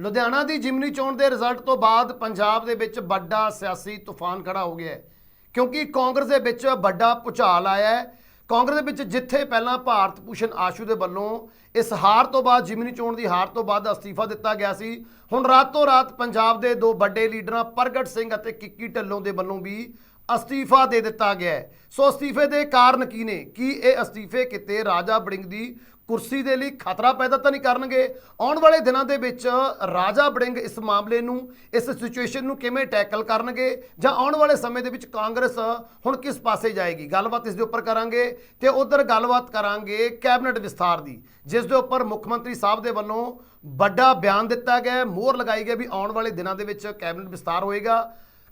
ਲੁਧਿਆਣਾ ਦੀ ਜਿਮਨੀ ਚੋਣ ਦੇ ਰਿਜ਼ਲਟ ਤੋਂ ਬਾਅਦ ਪੰਜਾਬ ਦੇ ਵਿੱਚ ਵੱਡਾ ਸਿਆਸੀ ਤੂਫਾਨ ਖੜਾ ਹੋ ਗਿਆ ਹੈ। ਕਿਉਂਕਿ ਕਾਂਗਰਸ ਦੇ ਵਿੱਚ ਵੱਡਾ ਭੁਚਾਲ ਆਇਆ ਹੈ। ਕਾਂਗਰਸ ਦੇ ਵਿੱਚ ਜਿੱਥੇ ਪਹਿਲਾਂ ਭਾਰਤ ਭੂਸ਼ਣ ਆਸ਼ੂ ਦੇ ਵੱਲੋਂ ਇਸ ਹਾਰ ਤੋਂ ਬਾਅਦ ਜਿਮਨੀ ਚੋਣ ਦੀ ਹਾਰ ਤੋਂ ਬਾਅਦ ਅਸਤੀਫਾ ਦਿੱਤਾ ਗਿਆ ਸੀ, ਹੁਣ ਰਾਤੋਂ ਰਾਤ ਪੰਜਾਬ ਦੇ ਦੋ ਵੱਡੇ ਲੀਡਰਾਂ ਪ੍ਰਗਟ ਸਿੰਘ ਅਤੇ ਕਿੱਕੀ ਢੱਲੋਂ ਦੇ ਵੱਲੋਂ ਵੀ ਅਸਤੀਫਾ ਦੇ ਦਿੱਤਾ ਗਿਆ ਸੋ ਅਸਤੀਫੇ ਦੇ ਕਾਰਨ ਕੀ ਨੇ? ਕੀ ਇਹ ਅਸਤੀਫੇ ਕਿਤੇ ਰਾਜਾ ਬੜਿੰਗ ਦੀ ਕੁਰਸੀ ਦੇ ਲਈ ਖਤਰਾ ਪੈਦਾ ਤਾਂ ਨਹੀਂ ਕਰਨਗੇ? ਆਉਣ ਵਾਲੇ ਦਿਨਾਂ ਦੇ ਵਿੱਚ ਰਾਜਾ ਬੜਿੰਗ ਇਸ ਮਾਮਲੇ ਨੂੰ ਇਸ ਸਿਚੁਏਸ਼ਨ ਨੂੰ ਕਿਵੇਂ ਟੈਕਲ ਕਰਨਗੇ? ਜਾਂ ਆਉਣ ਵਾਲੇ ਸਮੇਂ ਦੇ ਵਿੱਚ ਕਾਂਗਰਸ ਹੁਣ ਕਿਸ ਪਾਸੇ ਜਾਏਗੀ? ਗੱਲਬਾਤ ਇਸ ਦੇ ਉੱਪਰ ਕਰਾਂਗੇ ਤੇ ਉਧਰ ਗੱਲਬਾਤ ਕਰਾਂਗੇ ਕੈਬਨਿਟ ਵਿਸਥਾਰ ਦੀ ਜਿਸ ਦੇ ਉੱਪਰ ਮੁੱਖ ਮੰਤਰੀ ਸਾਹਿਬ ਦੇ ਵੱਲੋਂ ਵੱਡਾ ਬਿਆਨ ਦਿੱਤਾ ਗਿਆ ਹੈ, ਮੋਹਰ ਲਗਾਈ ਗਈ ਵੀ ਆਉਣ ਵਾਲੇ ਦਿਨਾਂ ਦੇ ਵਿੱਚ ਕੈਬਨਿਟ ਵਿਸਥਾਰ ਹੋਏਗਾ।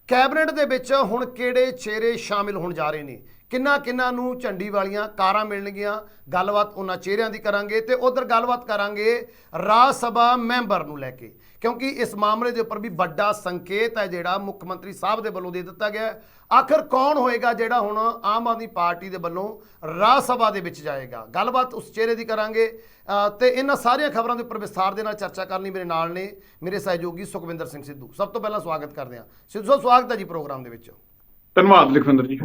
ਕੈਬਨਿਟ ਦੇ ਵਿੱਚ ਹੁਣ ਕਿਹੜੇ ਚਿਹਰੇ ਸ਼ਾਮਿਲ ਹੋਣ ਜਾ ਰਹੇ ਨੇ? ਕਿੰਨਾ ਕਿੰਨਾ ਨੂੰ ਝੰਡੀ ਵਾਲੀਆਂ ਕਾਰਾਂ ਮਿਲਣਗੀਆਂ ਗੱਲਬਾਤ ਉਹਨਾਂ ਚਿਹਰਿਆਂ ਦੀ ਕਰਾਂਗੇ ਤੇ ਉਧਰ ਗੱਲਬਾਤ ਕਰਾਂਗੇ ਰਾਜ ਸਭਾ ਮੈਂਬਰ ਨੂੰ ਲੈ ਕੇ। ਕਿਉਂਕਿ ਇਸ ਮਾਮਲੇ ਦੇ ਉੱਪਰ ਵੀ ਵੱਡਾ ਸੰਕੇਤ ਹੈ ਜਿਹੜਾ ਮੁੱਖ ਮੰਤਰੀ ਸਾਹਿਬ ਦੇ ਵੱਲੋਂ ਦੇ ਦਿੱਤਾ ਗਿਆ ਹੈ। ਆਖਰ ਕੌਣ ਹੋਏਗਾ ਜਿਹੜਾ ਹੁਣ ਆਮ ਆਦਮੀ ਪਾਰਟੀ ਦੇ ਵੱਲੋਂ ਰਾਜ ਸਭਾ ਦੇ ਵਿੱਚ ਜਾਏਗਾ? ਗੱਲਬਾਤ ਉਸ ਚਿਹਰੇ ਦੀ ਕਰਾਂਗੇ। ਅ, ਤੇ ਇਹਨਾਂ ਸਾਰੀਆਂ ਖਬਰਾਂ ਦੇ ਉੱਪਰ ਵਿਸਥਾਰ ਦੇ ਨਾਲ ਚਰਚਾ ਕਰਨੀ ਮੇਰੇ ਨਾਲ ਨੇ ਮੇਰੇ ਸਹਿਯੋਗੀ ਸੁਖਵਿੰਦਰ ਸਿੰਘ ਸਿੱਧੂ। ਸਭ ਤੋਂ ਪਹਿਲਾਂ ਸਵਾਗਤ ਕਰਦੇ ਹਾਂ। ਸਿੱਧੂ ਸਾਹਿਬ ਸਵਾਗਤ ਹੈ ਜੀ ਪ੍ਰੋਗਰਾਮ ਦੇ ਵਿੱਚ। ਧੰਨਵਾਦ ਲਖਵਿੰਦਰ ਜੀ।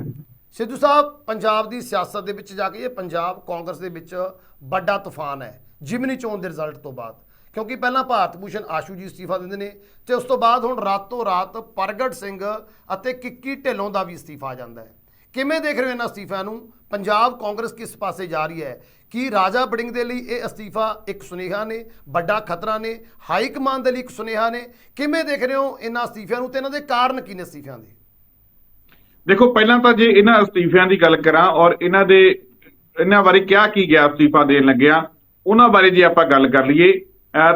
ਸਿੱਧੂ ਸਾਹਿਬ, ਪੰਜਾਬ ਦੀ ਸਿਆਸਤ ਦੇ ਵਿੱਚ ਜਾ ਕੇ ਇਹ ਪੰਜਾਬ ਕਾਂਗਰਸ ਦੇ ਵਿੱਚ ਵੱਡਾ ਤੂਫਾਨ ਹੈ, ਜਿਮਨੀ ਚੋਣ ਦੇ ਰਿਜ਼ਲਟ ਤੋਂ ਬਾਅਦ। ਕਿਉਂਕਿ ਪਹਿਲਾਂ ਭਾਰਤ ਭੂਸ਼ਣ ਆਸ਼ੂ ਜੀ ਅਸਤੀਫਾ ਦਿੰਦੇ ਨੇ ਤੇ ਉਸ ਤੋਂ ਬਾਅਦ ਹੁਣ ਰਾਤੋਂ ਰਾਤ ਪ੍ਰਗਟ ਸਿੰਘ ਅਤੇ ਕਿੱਕੀ ਢਿੱਲੋਂ ਦਾ ਵੀ ਅਸਤੀਫਾ ਆ ਜਾਂਦਾ ਹੈ। ਕਿਵੇਂ ਦੇਖ ਰਹੇ ਹੋ ਇਹਨਾਂ ਅਸਤੀਫਿਆਂ ਨੂੰ? ਪੰਜਾਬ ਕਾਂਗਰਸ ਕਿਸ ਪਾਸੇ ਜਾ ਰਹੀ ਹੈ? ਕੀ ਰਾਜਾ ਬੜਿੰਗ ਦੇ ਲਈ ਇਹ ਅਸਤੀਫਾ ਇੱਕ ਸੁਨੇਹਾ ਨੇ, ਵੱਡਾ ਖਤਰਾ ਨੇ, ਹਾਈ ਕਮਾਂਡ ਦੇ ਲਈ ਇੱਕ ਸੁਨੇਹਾ ਨੇ? ਕਿਵੇਂ ਦੇਖ ਰਹੇ ਹੋ ਇਹਨਾਂ ਅਸਤੀਫਿਆਂ ਨੂੰ ਤੇ ਇਹਨਾਂ ਦੇ ਕਾਰਨ ਕੀ ਨੇ ਅਸਤੀਫਿਆਂ ਦੇ? ਦੇਖੋ, ਪਹਿਲਾਂ ਤਾਂ ਜੇ ਇਹਨਾਂ ਅਸਤੀਫਿਆਂ ਦੀ ਗੱਲ ਕਰਾਂ ਔਰ ਇਹਨਾਂ ਦੇ, ਇਹਨਾਂ ਬਾਰੇ ਕਿਹਾ ਕੀ ਗਿਆ ਅਸਤੀਫਾ ਦੇਣ ਲੱਗਿਆ, ਉਹਨਾਂ ਬਾਰੇ ਜੇ ਆਪਾਂ ਗੱਲ ਕਰ ਲਈਏ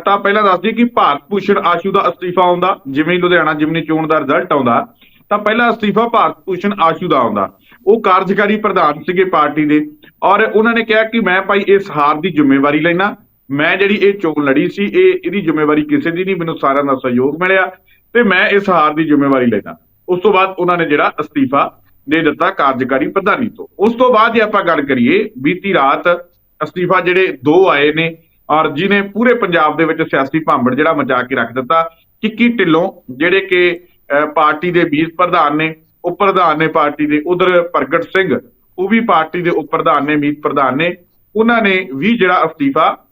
ਤਾਂ ਪਹਿਲਾਂ ਦੱਸ ਦਈਏ ਕਿ ਭਾਰਤ ਭੂਸ਼ਣ ਆਸ਼ੂ ਦਾ ਅਸਤੀਫਾ ਆਉਂਦਾ, ਜਿਵੇਂ ਲੁਧਿਆਣਾ ਜਿਮਨੀ ਚੋਣ ਦਾ ਰਿਜ਼ਲਟ ਆਉਂਦਾ, ਤਾਂ ਪਹਿਲਾ ਅਸਤੀਫਾ ਭਾਰਤ ਭੂਸ਼ਣ ਆਸ਼ੂ ਦਾ ਆਉਂਦਾ। ਉਹ ਕਾਰਜਕਾਰੀ ਪ੍ਰਧਾਨ ਸੀਗੇ ਪਾਰਟੀ ਦੇ ਔਰ ਉਹਨਾਂ ਨੇ ਕਿਹਾ ਕਿ ਮੈਂ ਭਾਈ ਇਸ ਹਾਰ ਦੀ ਜ਼ਿੰਮੇਵਾਰੀ ਲੈਣਾ, ਮੈਂ ਜਿਹੜੀ ਇਹ ਚੋਣ ਲੜੀ ਸੀ, ਇਹ, ਇਹਦੀ ਜ਼ਿੰਮੇਵਾਰੀ ਕਿਸੇ ਦੀ ਨਹੀਂ, ਮੈਨੂੰ ਸਾਰਿਆਂ ਦਾ ਸਹਿਯੋਗ ਮਿਲਿਆ ਤੇ ਮੈਂ ਇਸ ਹਾਰ ਦੀ ਜ਼ਿੰਮੇਵਾਰੀ ਲੈਣਾ। ਉਸ ਤੋਂ ਬਾਅਦ ਉਹਨਾਂ ਨੇ ਜਿਹੜਾ ਅਸਤੀਫਾ ਦੇ ਦਿੱਤਾ ਕਾਰਜਕਾਰੀ ਪ੍ਰਧਾਨੀ ਤੋਂ। ਉਸ ਤੋਂ ਬਾਅਦ ਜੇ ਆਪਾਂ ਗੱਲ ਕਰੀਏ ਬੀਤੀ ਰਾਤ ਅਸਤੀਫਾ ਜਿਹੜੇ ਦੋ ਆਏ ਨੇ ਔਰ ਜਿਨੇ ਪੂਰੇ ਪੰਜਾਬ ਦੇ ਵਿੱਚ ਸਿਆਸੀ ਭਾਂਬੜ ਜਿਹੜਾ ਮਚਾ ਕੇ ਰੱਖ ਦਿੱਤਾ। ਕਿੱਕੀ ਢਿੱਲੋਂ ਜਿਹੜੇ ਕਿ ਅਹ, ਪਾਰਟੀ ਦੇ ਵੀਰ ਪ੍ਰਧਾਨ ਨੇ ਉਪ ਪ੍ਰਧਾਨ ਨੇ ਪਾਰਟੀ ਦੇ ਉਧਰ ਪ੍ਰਗਟ ਸਿੰਘ ਉਹ ਵੀ ਪਾਰਟੀ ਦੇ ਉਪ ਪ੍ਰਧਾਨ ਨੇ ਮੀਤ ਪ੍ਰਧਾਨ ਨੇ। ਉਹਨਾਂ ਨੇ ਵੀ ਜਿਹੜਾ ਅਸਤੀਫਾ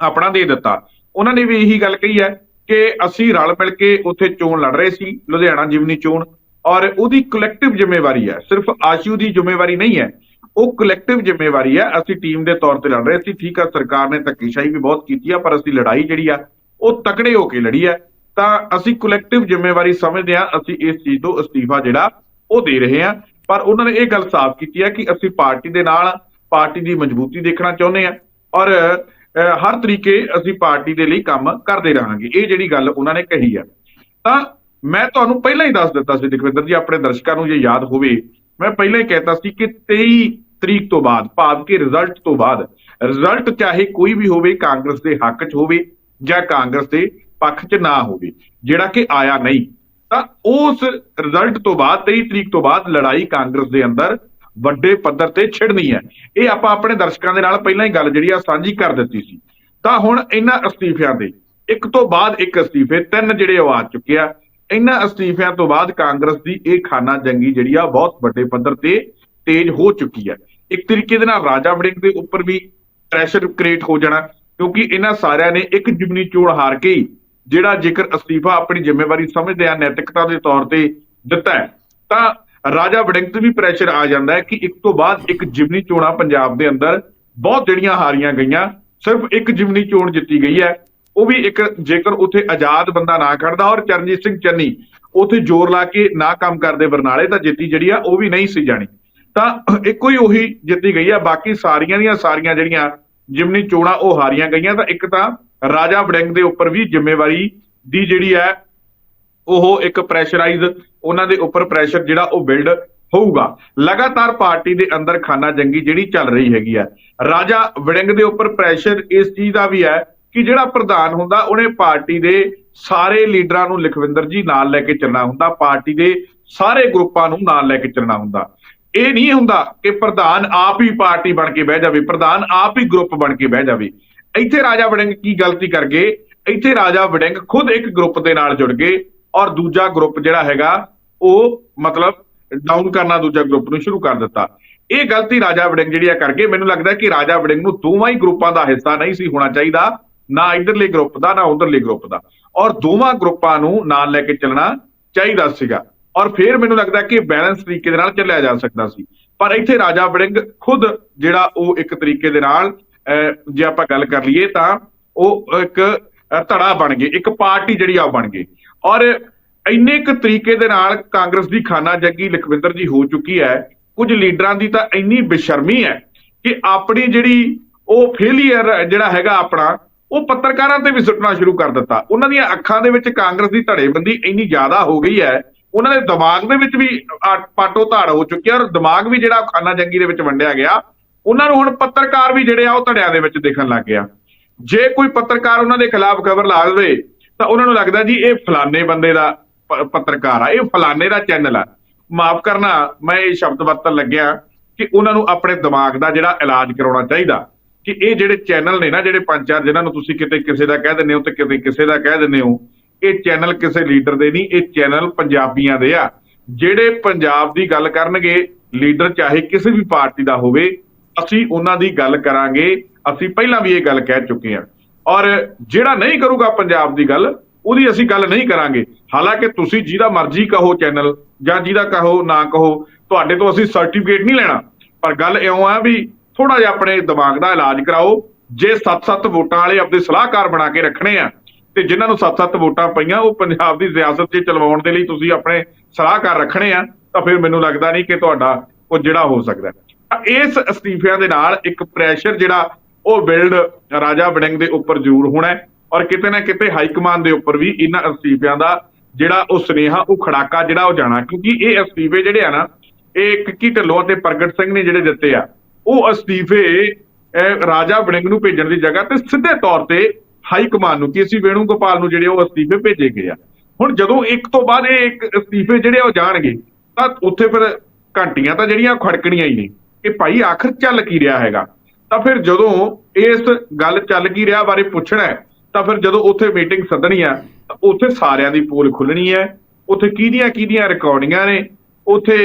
ਆਪਣਾ ਦੇ ਦਿੱਤਾ। ਉਹਨਾਂ ਨੇ ਵੀ ਇਹੀ ਗੱਲ ਕਹੀ ਹੈ ਕਿ ਅਸੀਂ ਰਲ ਮਿਲ ਕੇ ਉੱਥੇ ਚੋਣ ਲੜ ਰਹੇ ਸੀ, ਲੁਧਿਆਣਾ ਜਿਮਨੀ ਚੋਣ, ਔਰ ਉਹਦੀ ਕਲੈਕਟਿਵ ਜ਼ਿੰਮੇਵਾਰੀ ਹੈ। ਸਿਰਫ ਆਸ਼ੂ ਦੀ ਜ਼ਿੰਮੇਵਾਰੀ ਨਹੀਂ ਹੈ, ਉਹ ਕਲੈਕਟਿਵ ਜ਼ਿੰਮੇਵਾਰੀ ਹੈ। ਅਸੀਂ ਟੀਮ ਦੇ ਤੌਰ ਤੇ ਲੜ ਰਹੇ ਸੀ। ਠੀਕ ਆ, ਸਰਕਾਰ ਨੇ ਧੱਕੇਸ਼ਾਹੀ ਵੀ ਬਹੁਤ ਕੀਤੀ ਆ, ਪਰ ਅਸੀਂ ਲੜਾਈ ਜਿਹੜੀ ਆ, ਉਹ ਤਕੜੇ ਹੋ ਕੇ ਲੜੀ ਹੈ। ਤਾਂ ਅਸੀਂ ਕਲੈਕਟਿਵ ਜ਼ਿੰਮੇਵਾਰੀ ਸਮਝਦੇ ਆ ਅਸੀਂ ਇਸ ਚੀਜ਼ ਤੋਂ ਅਸਤੀਫਾ ਜਿਹੜਾ, ਉਹ ਦੇ ਰਹੇ ਹਾਂ। ਪਰ ਉਹਨਾਂ ਨੇ ਇਹ ਗੱਲ ਸਾਫ਼ ਕੀਤੀ ਹੈ ਕਿ ਅਸੀਂ ਪਾਰਟੀ ਦੇ ਨਾਲ, ਪਾਰਟੀ ਦੀ ਮਜ਼ਬੂਤੀ ਦੇਖਣਾ ਚਾਹੁੰਦੇ ਆ ਔਰ ਹਰ ਤਰੀਕੇ ਅਸੀਂ ਪਾਰਟੀ ਦੇ ਲਈ ਕੰਮ ਕਰਦੇ ਰਹਾਂਗੇ। ਇਹ ਜਿਹੜੀ ਗੱਲ ਉਹਨਾਂ ਨੇ ਕਹੀ ਹੈ ਤਾਂ ਮੈਂ ਤੁਹਾਨੂੰ ਪਹਿਲਾਂ ਹੀ ਦੱਸ ਦਿੱਤਾ ਸੀ ਲਖਵਿੰਦਰ ਜੀ, ਆਪਣੇ ਦਰਸ਼ਕਾਂ ਨੂੰ ਜੇ ਯਾਦ ਹੋਵੇ, ਮੈਂ ਪਹਿਲਾਂ ਹੀ ਕਹਿਤਾ ਸੀ ਕਿ 23 ਤਰੀਕ ਤੋਂ ਬਾਅਦ, ਭਾਵ ਕਿ ਰਿਜ਼ਲਟ ਤੋਂ ਬਾਅਦ ਰਿਜ਼ਲਟ ਚਾਹੇ ਕੋਈ ਵੀ ਹੋਵੇ, ਕਾਂਗਰਸ ਦੇ ਹੱਕ 'ਚ ਹੋਵੇ ਜਾਂ ਕਾਂਗਰਸ ਦੇ ਪੱਖ 'ਚ ਨਾ ਹੋਵੇ, ਜਿਹੜਾ ਕਿ ਆਇਆ ਨਹੀਂ। ਤਾਂ ਉਸ ਰਿਜ਼ਲਟ ਤੋਂ ਬਾਅਦ 23 ਤਰੀਕ ਤੋਂ ਬਾਅਦ ਲੜਾਈ ਕਾਂਗਰਸ ਦੇ ਅੰਦਰ ਵੱਡੇ ਪੱਧਰ ਤੇ ਛਿੜਨੀ ਹੈ। ਇਹ ਆਪਾਂ ਆਪਣੇ ਦਰਸ਼ਕਾਂ ਦੇ ਨਾਲ ਪਹਿਲਾਂ ਹੀ ਗੱਲ ਜਿਹੜੀ ਆ ਸਾਂਝੀ ਕਰ ਦਿੱਤੀ ਸੀ। ਤਾਂ ਹੁਣ ਇਹਨਾਂ ਅਸਤੀਫਿਆਂ ਦੇ ਇੱਕ ਤੋਂ ਬਾਅਦ ਇੱਕ ਅਸਤੀਫੇ, ਤਿੰਨ ਜਿਹੜੇ ਉਹ ਆ ਚੁੱਕੇ ਆ। ਇਹਨਾਂ ਅਸਤੀਫਿਆਂ ਤੋਂ ਬਾਅਦ ਕਾਂਗਰਸ ਦੀ ਇਹ ਖਾਨਾ ਜੰਗੀ ਜਿਹੜੀ ਆ ਬਹੁਤ ਵੱਡੇ ਪੱਧਰ ਤੇ ਤੇਜ਼ ਹੋ ਚੁੱਕੀ ਹੈ। ਇੱਕ ਤਰੀਕੇ ਦੇ ਨਾਲ ਰਾਜਾ ਵੜਿੰਗ ਦੇ ਉੱਪਰ ਵੀ ਪ੍ਰੈਸ਼ਰ ਕ੍ਰੀਏਟ ਹੋ ਜਾਣਾ, ਕਿਉਂਕਿ ਇਹਨਾਂ ਸਾਰਿਆਂ ਨੇ ਇੱਕ ਜਿਮਨੀ ਚੋਣ ਹਾਰ ਕੇ ਹੀ ਜਿਹੜਾ ਜੇਕਰ ਅਸਤੀਫਾ ਆਪਣੀ ਜ਼ਿੰਮੇਵਾਰੀ ਸਮਝਦੇ ਆ, ਨੈਤਿਕਤਾ ਦੇ ਤੌਰ ਤੇ ਦਿੱਤਾ ਹੈ, ਤਾਂ ਰਾਜਾ ਵੜਿੰਗ ਤੇ ਵੀ ਪ੍ਰੈਸ਼ਰ ਆ ਜਾਂਦਾ ਹੈ ਕਿ ਇੱਕ ਤੋਂ ਬਾਅਦ ਇੱਕ ਜਿਮਨੀ ਚੋਣਾਂ ਪੰਜਾਬ ਦੇ ਅੰਦਰ ਬਹੁਤ ਜਿਹੜੀਆਂ ਹਾਰੀਆਂ ਗਈਆਂ, ਸਿਰਫ ਇੱਕ ਜਿਮਨੀ ਚੋਣ ਜਿੱਤੀ ਗਈ ਹੈ, ਉਹ ਵੀ ਇੱਕ ਜੇਕਰ ਉੱਥੇ ਆਜ਼ਾਦ ਬੰਦਾ ਨਾ ਖੜਦਾ ਔਰ ਚਰਨਜੀਤ ਸਿੰਘ ਚੰਨੀ ਉੱਥੇ ਜ਼ੋਰ ਲਾ ਕੇ ਨਾ ਕੰਮ ਕਰਦੇ ਬਰਨਾਲੇ ਤਾਂ ਜਿੱਤੀ ਜਿਹੜੀ ਆ, ਉਹ ਵੀ ਨਹੀਂ ਸੀ ਜਾਣੀ। ਤਾਂ ਇੱਕੋ ਹੀ ਉਹੀ ਜਿੱਤੀ ਗਈ ਆ, ਬਾਕੀ ਸਾਰੀਆਂ ਦੀਆਂ ਸਾਰੀਆਂ ਜਿਹੜੀਆਂ ਜਿਮਨੀ ਚੋਣਾਂ ਉਹ ਹਾਰੀਆਂ ਗਈਆਂ ਤਾਂ ਇੱਕ ਤਾਂ ਰਾਜਾ ਵੜਿੰਗ ਦੇ ਉੱਪਰ ਵੀ ਜ਼ਿੰਮੇਵਾਰੀ ਦੀ ਜਿਹੜੀ ਹੈ ਉਹ ਇੱਕ ਪ੍ਰੈਸ਼ਰਾਈਜ਼ ਉਹਨਾਂ ਦੇ ਉੱਪਰ ਪ੍ਰੈਸ਼ਰ ਜਿਹੜਾ ਉਹ ਬਿਲਡ ਹੋਊਗਾ। ਲਗਾਤਾਰ ਪਾਰਟੀ ਦੇ ਅੰਦਰ ਖਾਨਾ ਜੰਗੀ ਜਿਹੜੀ ਚੱਲ ਰਹੀ ਹੈਗੀ ਹੈ ਰਾਜਾ ਵੜਿੰਗ ਦੇ ਉੱਪਰ ਪ੍ਰੈਸ਼ਰ ਇਸ ਚੀਜ਼ ਦਾ ਵੀ ਹੈ ਕਿ ਜਿਹੜਾ ਪ੍ਰਧਾਨ ਹੁੰਦਾ, ਉਹਨੇ ਪਾਰਟੀ ਦੇ ਸਾਰੇ ਲੀਡਰਾਂ ਨੂੰ ਲਖਵਿੰਦਰ ਜੀ ਨਾਲ ਲੈ ਕੇ ਚੱਲਣਾ ਹੁੰਦਾ, ਪਾਰਟੀ ਦੇ ਸਾਰੇ ਗਰੁੱਪਾਂ ਨੂੰ ਨਾਲ ਲੈ ਕੇ ਚੱਲਣਾ ਹੁੰਦਾ। ਇਹ ਨਹੀਂ ਹੁੰਦਾ ਕਿ ਪ੍ਰਧਾਨ ਆਪ ਹੀ ਪਾਰਟੀ ਬਣ ਕੇ ਬਹਿ ਜਾਵੇ, ਪ੍ਰਧਾਨ ਆਪ ਹੀ ਗਰੁੱਪ ਬਣ ਕੇ ਬਹਿ ਜਾਵੇ। ਇੱਥੇ ਰਾਜਾ ਵੜਿੰਗ ਕੀ ਗਲਤੀ ਕਰ ਗਏ? ਇੱਥੇ ਰਾਜਾ ਵੜਿੰਗ ਖੁਦ ਇੱਕ ਗਰੁੱਪ ਦੇ ਨਾਲ ਜੁੜ ਗਏ। ਔਰ ਦੂਜਾ ਗਰੁੱਪ ਜਿਹੜਾ ਹੈਗਾ ਉਹ ਮਤਲਬ ਡਾਊਨ ਕਰਨਾ ਦੂਜਾ ਗਰੁੱਪ ਨੂੰ ਸ਼ੁਰੂ ਕਰ ਦਿੱਤਾ। ਇਹ ਗਲਤੀ ਰਾਜਾ ਵੜਿੰਗ ਜਿਹੜੀ ਆ ਕਰਕੇ ਮੈਨੂੰ ਲੱਗਦਾ ਕਿ ਰਾਜਾ ਵੜਿੰਗ ਨੂੰ ਦੋਵਾਂ ਹੀ ਗਰੁੱਪਾਂ ਦਾ ਹਿੱਸਾ ਨਹੀਂ ਸੀ ਹੋਣਾ ਚਾਹੀਦਾ ਨਾ ਇਧਰਲੇ ਗਰੁੱਪ ਦਾ ਨਾ ਉਧਰਲੇ ਗਰੁੱਪ ਦਾ। ਔਰ ਦੋਵਾਂ ਗਰੁੱਪਾਂ ਨੂੰ ਨਾਲ ਲੈ ਕੇ ਚੱਲਣਾ ਚਾਹੀਦਾ ਸੀਗਾ। ਔਰ ਫਿਰ ਮੈਨੂੰ ਲੱਗਦਾ ਕਿ ਬੈਲੈਂਸ ਤਰੀਕੇ ਦੇ ਨਾਲ ਚੱਲਿਆ ਜਾ ਸਕਦਾ ਸੀ। ਪਰ ਇੱਥੇ ਰਾਜਾ ਵੜਿੰਗ ਖੁਦ ਜਿਹੜਾ ਉਹ ਇੱਕ ਤਰੀਕੇ ਦੇ ਨਾਲ ਅਹ, ਜੇ ਆਪਾਂ ਗੱਲ ਕਰ ਲਈਏ ਤਾਂ ਉਹ ਇੱਕ ਧੜਾ ਬਣ ਗਏ। ਇੱਕ ਪਾਰਟੀ ਜਿਹੜੀ ਆ ਉਹ ਬਣ ਗਈ। ਔਰ ਇੰਨੇ ਕੁ ਤਰੀਕੇ ਦੇ ਨਾਲ ਕਾਂਗਰਸ ਦੀ ਖਾਨਾ ਜੱਗੀ ਲਖਵਿੰਦਰ ਜੀ ਹੋ ਚੁੱਕੀ ਹੈ, ਕੁਝ ਲੀਡਰਾਂ ਦੀ ਤਾਂ ਇੰਨੀ ਬੇਸ਼ਰਮੀ ਹੈ ਕਿ ਆਪਣੀ ਜਿਹੜੀ ਉਹ ਫੇਲੀਅਰ ਜਿਹੜਾ ਹੈਗਾ ਆਪਣਾ, ਉਹ ਪੱਤਰਕਾਰਾਂ ਤੇ ਵੀ ਸੁੱਟਣਾ ਸ਼ੁਰੂ ਕਰ ਦਿੱਤਾ। ਉਹਨਾਂ ਦੀਆਂ ਅੱਖਾਂ ਦੇ ਵਿੱਚ ਕਾਂਗਰਸ ਦੀ ਧੜੇਬੰਦੀ ਇੰਨੀ ਜ਼ਿਆਦਾ ਹੋ ਗਈ ਹੈ, ਉਹਨਾਂ ਦੇ ਦਿਮਾਗ ਦੇ ਵਿੱਚ ਵੀ ਪਾਟੋ ਧਾੜ ਹੋ ਚੁੱਕੀ ਹੈ ਔਰ ਦਿਮਾਗ ਵੀ ਜਿਹੜਾ ਖਾਨਾ ਜੰਗੀ ਦੇ ਵਿੱਚ ਵੰਡਿਆ ਗਿਆ, ਉਹਨਾਂ ਨੂੰ ਹੁਣ ਪੱਤਰਕਾਰ ਵੀ ਜਿਹੜੇ ਆ ਉਹ ਧੜਿਆਂ ਦੇ ਵਿੱਚ ਦੇਖਣ ਲੱਗ ਗਿਆ। ਜੇ ਕੋਈ ਪੱਤਰਕਾਰ ਉਹਨਾਂ ਦੇ ਖਿਲਾਫ ਖਬਰ ਲਾ ਦੇਵੇ ਤਾਂ ਉਹਨਾਂ ਨੂੰ ਲੱਗਦਾ ਜੀ ਇਹ ਫਲਾਣੇ ਬੰਦੇ ਦਾ ਪੱਤਰਕਾਰ ਆ, ਇਹ ਫਲਾਣੇ ਦਾ ਚੈਨਲ ਆ। ਮਾਫ ਕਰਨਾ, ਮੈਂ ਇਹ ਸ਼ਬਦ ਵਰਤਣ ਲੱਗਿਆ ਕਿ ਉਹਨਾਂ ਨੂੰ ਆਪਣੇ ਦਿਮਾਗ ਦਾ ਜਿਹੜਾ ਇਲਾਜ ਕਰਾਉਣਾ ਚਾਹੀਦਾ। ਕਿ ਇਹ ਜਿਹੜੇ ਚੈਨਲ ਨੇ ਨਾ, ਜਿਹੜੇ ਪੰਜ ਚਾਰ ਜਿਨ੍ਹਾਂ ਨੂੰ ਤੁਸੀਂ ਕਿਤੇ ਕਿਸੇ ਦਾ ਕਹਿ ਦਿੰਦੇ ਹੋ ਤੇ ਕਿਤੇ ਕਿਸੇ ਦਾ ਕਹਿ ਦਿੰਦੇ ਹੋ, ਇਹ ਚੈਨਲ ਕਿਸੇ ਲੀਡਰ ਦੇ ਨਹੀਂ, ਇਹ ਚੈਨਲ ਪੰਜਾਬੀਆਂ ਦੇ ਆ। ਜਿਹੜੇ ਪੰਜਾਬ ਦੀ ਗੱਲ ਕਰਨਗੇ, ਲੀਡਰ ਚਾਹੇ ਕਿਸੇ ਵੀ ਪਾਰਟੀ ਦਾ ਹੋਵੇ, ਅਸੀਂ ਉਹਨਾਂ ਦੀ ਗੱਲ ਕਰਾਂਗੇ। ਅਸੀਂ ਪਹਿਲਾਂ ਵੀ ਇਹ ਗੱਲ ਕਹਿ ਚੁੱਕੇ ਹਾਂ। ਔਰ ਜਿਹੜਾ ਨਹੀਂ ਕਰੂਗਾ ਪੰਜਾਬ ਦੀ ਗੱਲ, ਉਹਦੀ ਅਸੀਂ ਗੱਲ ਨਹੀਂ ਕਰਾਂਗੇ। ਹਾਲਾਂਕਿ ਤੁਸੀਂ ਜਿਹਦਾ ਮਰਜ਼ੀ ਕਹੋ ਚੈਨਲ, ਜਾਂ ਜਿਹਦਾ ਕਹੋ ਨਾ ਕਹੋ, ਤੁਹਾਡੇ ਤੋਂ ਅਸੀਂ ਸਰਟੀਫਿਕੇਟ ਨਹੀਂ ਲੈਣਾ। ਪਰ ਗੱਲ ਇਉਂ ਆ ਵੀ ਥੋੜਾ ਜਿਹਾ ਆਪਣੇ ਦਿਮਾਗ ਦਾ ਇਲਾਜ ਕਰਾਓ। ਜੇ 7-7 ਵੋਟਾਂ ਵਾਲੇ ਆਪਣੇ ਸਲਾਹਕਾਰ ਬਣਾ ਕੇ ਰੱਖਣੇ ਆ, ਤੇ ਜਿਨ੍ਹਾਂ ਨੂੰ 7-7 ਵੋਟਾਂ ਪਈਆਂ, ਉਹ ਪੰਜਾਬ ਦੀ ਸਿਆਸਤ 'ਚ ਚਲਵਾਉਣ ਦੇ ਲਈ ਤੁਸੀਂ ਆਪਣੇ ਸਲਾਹਕਾਰ ਰੱਖਣੇ ਆ, ਤਾਂ ਫਿਰ ਮੈਨੂੰ ਲੱਗਦਾ ਨਹੀਂ ਕਿ ਤੁਹਾਡਾ ਉਹ ਜਿਹੜਾ ਹੋ ਸਕਦਾ। ਤਾਂ ਇਸ ਅਸਤੀਫਿਆਂ ਦੇ ਨਾਲ ਇੱਕ ਪ੍ਰੈਸ਼ਰ ਜਿਹੜਾ ਉਹ ਬਿਲਡ ਰਾਜਾ ਵੜਿੰਗ ਦੇ ਉੱਪਰ ਜ਼ਰੂਰ ਹੋਣਾ ਹੈ ਔਰ ਕਿਤੇ ਨਾ ਕਿਤੇ ਹਾਈ ਕਮਾਂਡ ਦੇ ਉੱਪਰ ਵੀ ਇਹਨਾਂ ਅਸਤੀਫਿਆਂ ਦਾ ਜਿਹੜਾ ਉਹ ਸੁਨੇਹਾ, ਉਹ ਖੜਾਕਾ ਜਿਹੜਾ ਉਹ ਜਾਣਾ ਕਿਉਂਕਿ ਇਹ ਅਸਤੀਫੇ ਜਿਹੜੇ ਆ ਨਾ, ਇਹ ਕਿੱਕੀ ਢੱਲੋਂ ਅਤੇ ਪ੍ਰਗਟ ਸਿੰਘ ਨੇ ਜਿਹੜੇ ਦਿੱਤੇ ਆ, ਉਹ ਅਸਤੀਫੇ ਰਾਜਾ ਵੜਿੰਗ ਨੂੰ ਭੇਜਣ ਦੀ ਜਗ੍ਹਾ ਤੇ ਸਿੱਧੇ ਤੌਰ ਤੇ ਹਾਈ ਕਮਾਂਡ ਨੂੰ, ਕੇਸੀ ਵੇਣੂ ਗੋਪਾਲ ਨੂੰ ਜਿਹੜੇ ਉਹ ਅਸਤੀਫੇ ਭੇਜੇ ਗਏ ਆ। ਹੁਣ ਜਦੋਂ ਇੱਕ ਤੋਂ ਬਾਅਦ ਇਹ ਇੱਕ ਅਸਤੀਫੇ ਜਿਹੜੇ ਉਹ ਜਾਣਗੇ, ਤਾਂ ਉੱਥੇ ਫਿਰ ਘੰਟੀਆਂ ਤਾਂ ਜਿਹੜੀਆਂ ਉਹ ਖੜਕਣੀਆਂ ਹੀ ਨੇ, ਕਿ ਭਾਈ ਆਖਰ ਚੱਲ ਕੀ ਰਿਹਾ ਹੈਗਾ? ਤਾਂ ਫਿਰ ਜਦੋਂ ਇਸ ਗੱਲ ਚੱਲ ਕੀ ਰਿਹਾ ਬਾਰੇ ਪੁੱਛਣਾ ਤਾਂ ਫਿਰ ਜਦੋਂ ਉੱਥੇ ਮੀਟਿੰਗ ਸੱਦਣੀ ਆ ਤਾਂ ਉੱਥੇ ਸਾਰਿਆਂ ਦੀ ਪੋਲ ਖੁੱਲਣੀ ਹੈ। ਉੱਥੇ ਕਿਹਦੀਆਂ ਕਿਹਦੀਆਂ ਰਿਕਾਰਡਿੰਗਾਂ ਨੇ ਉੱਥੇ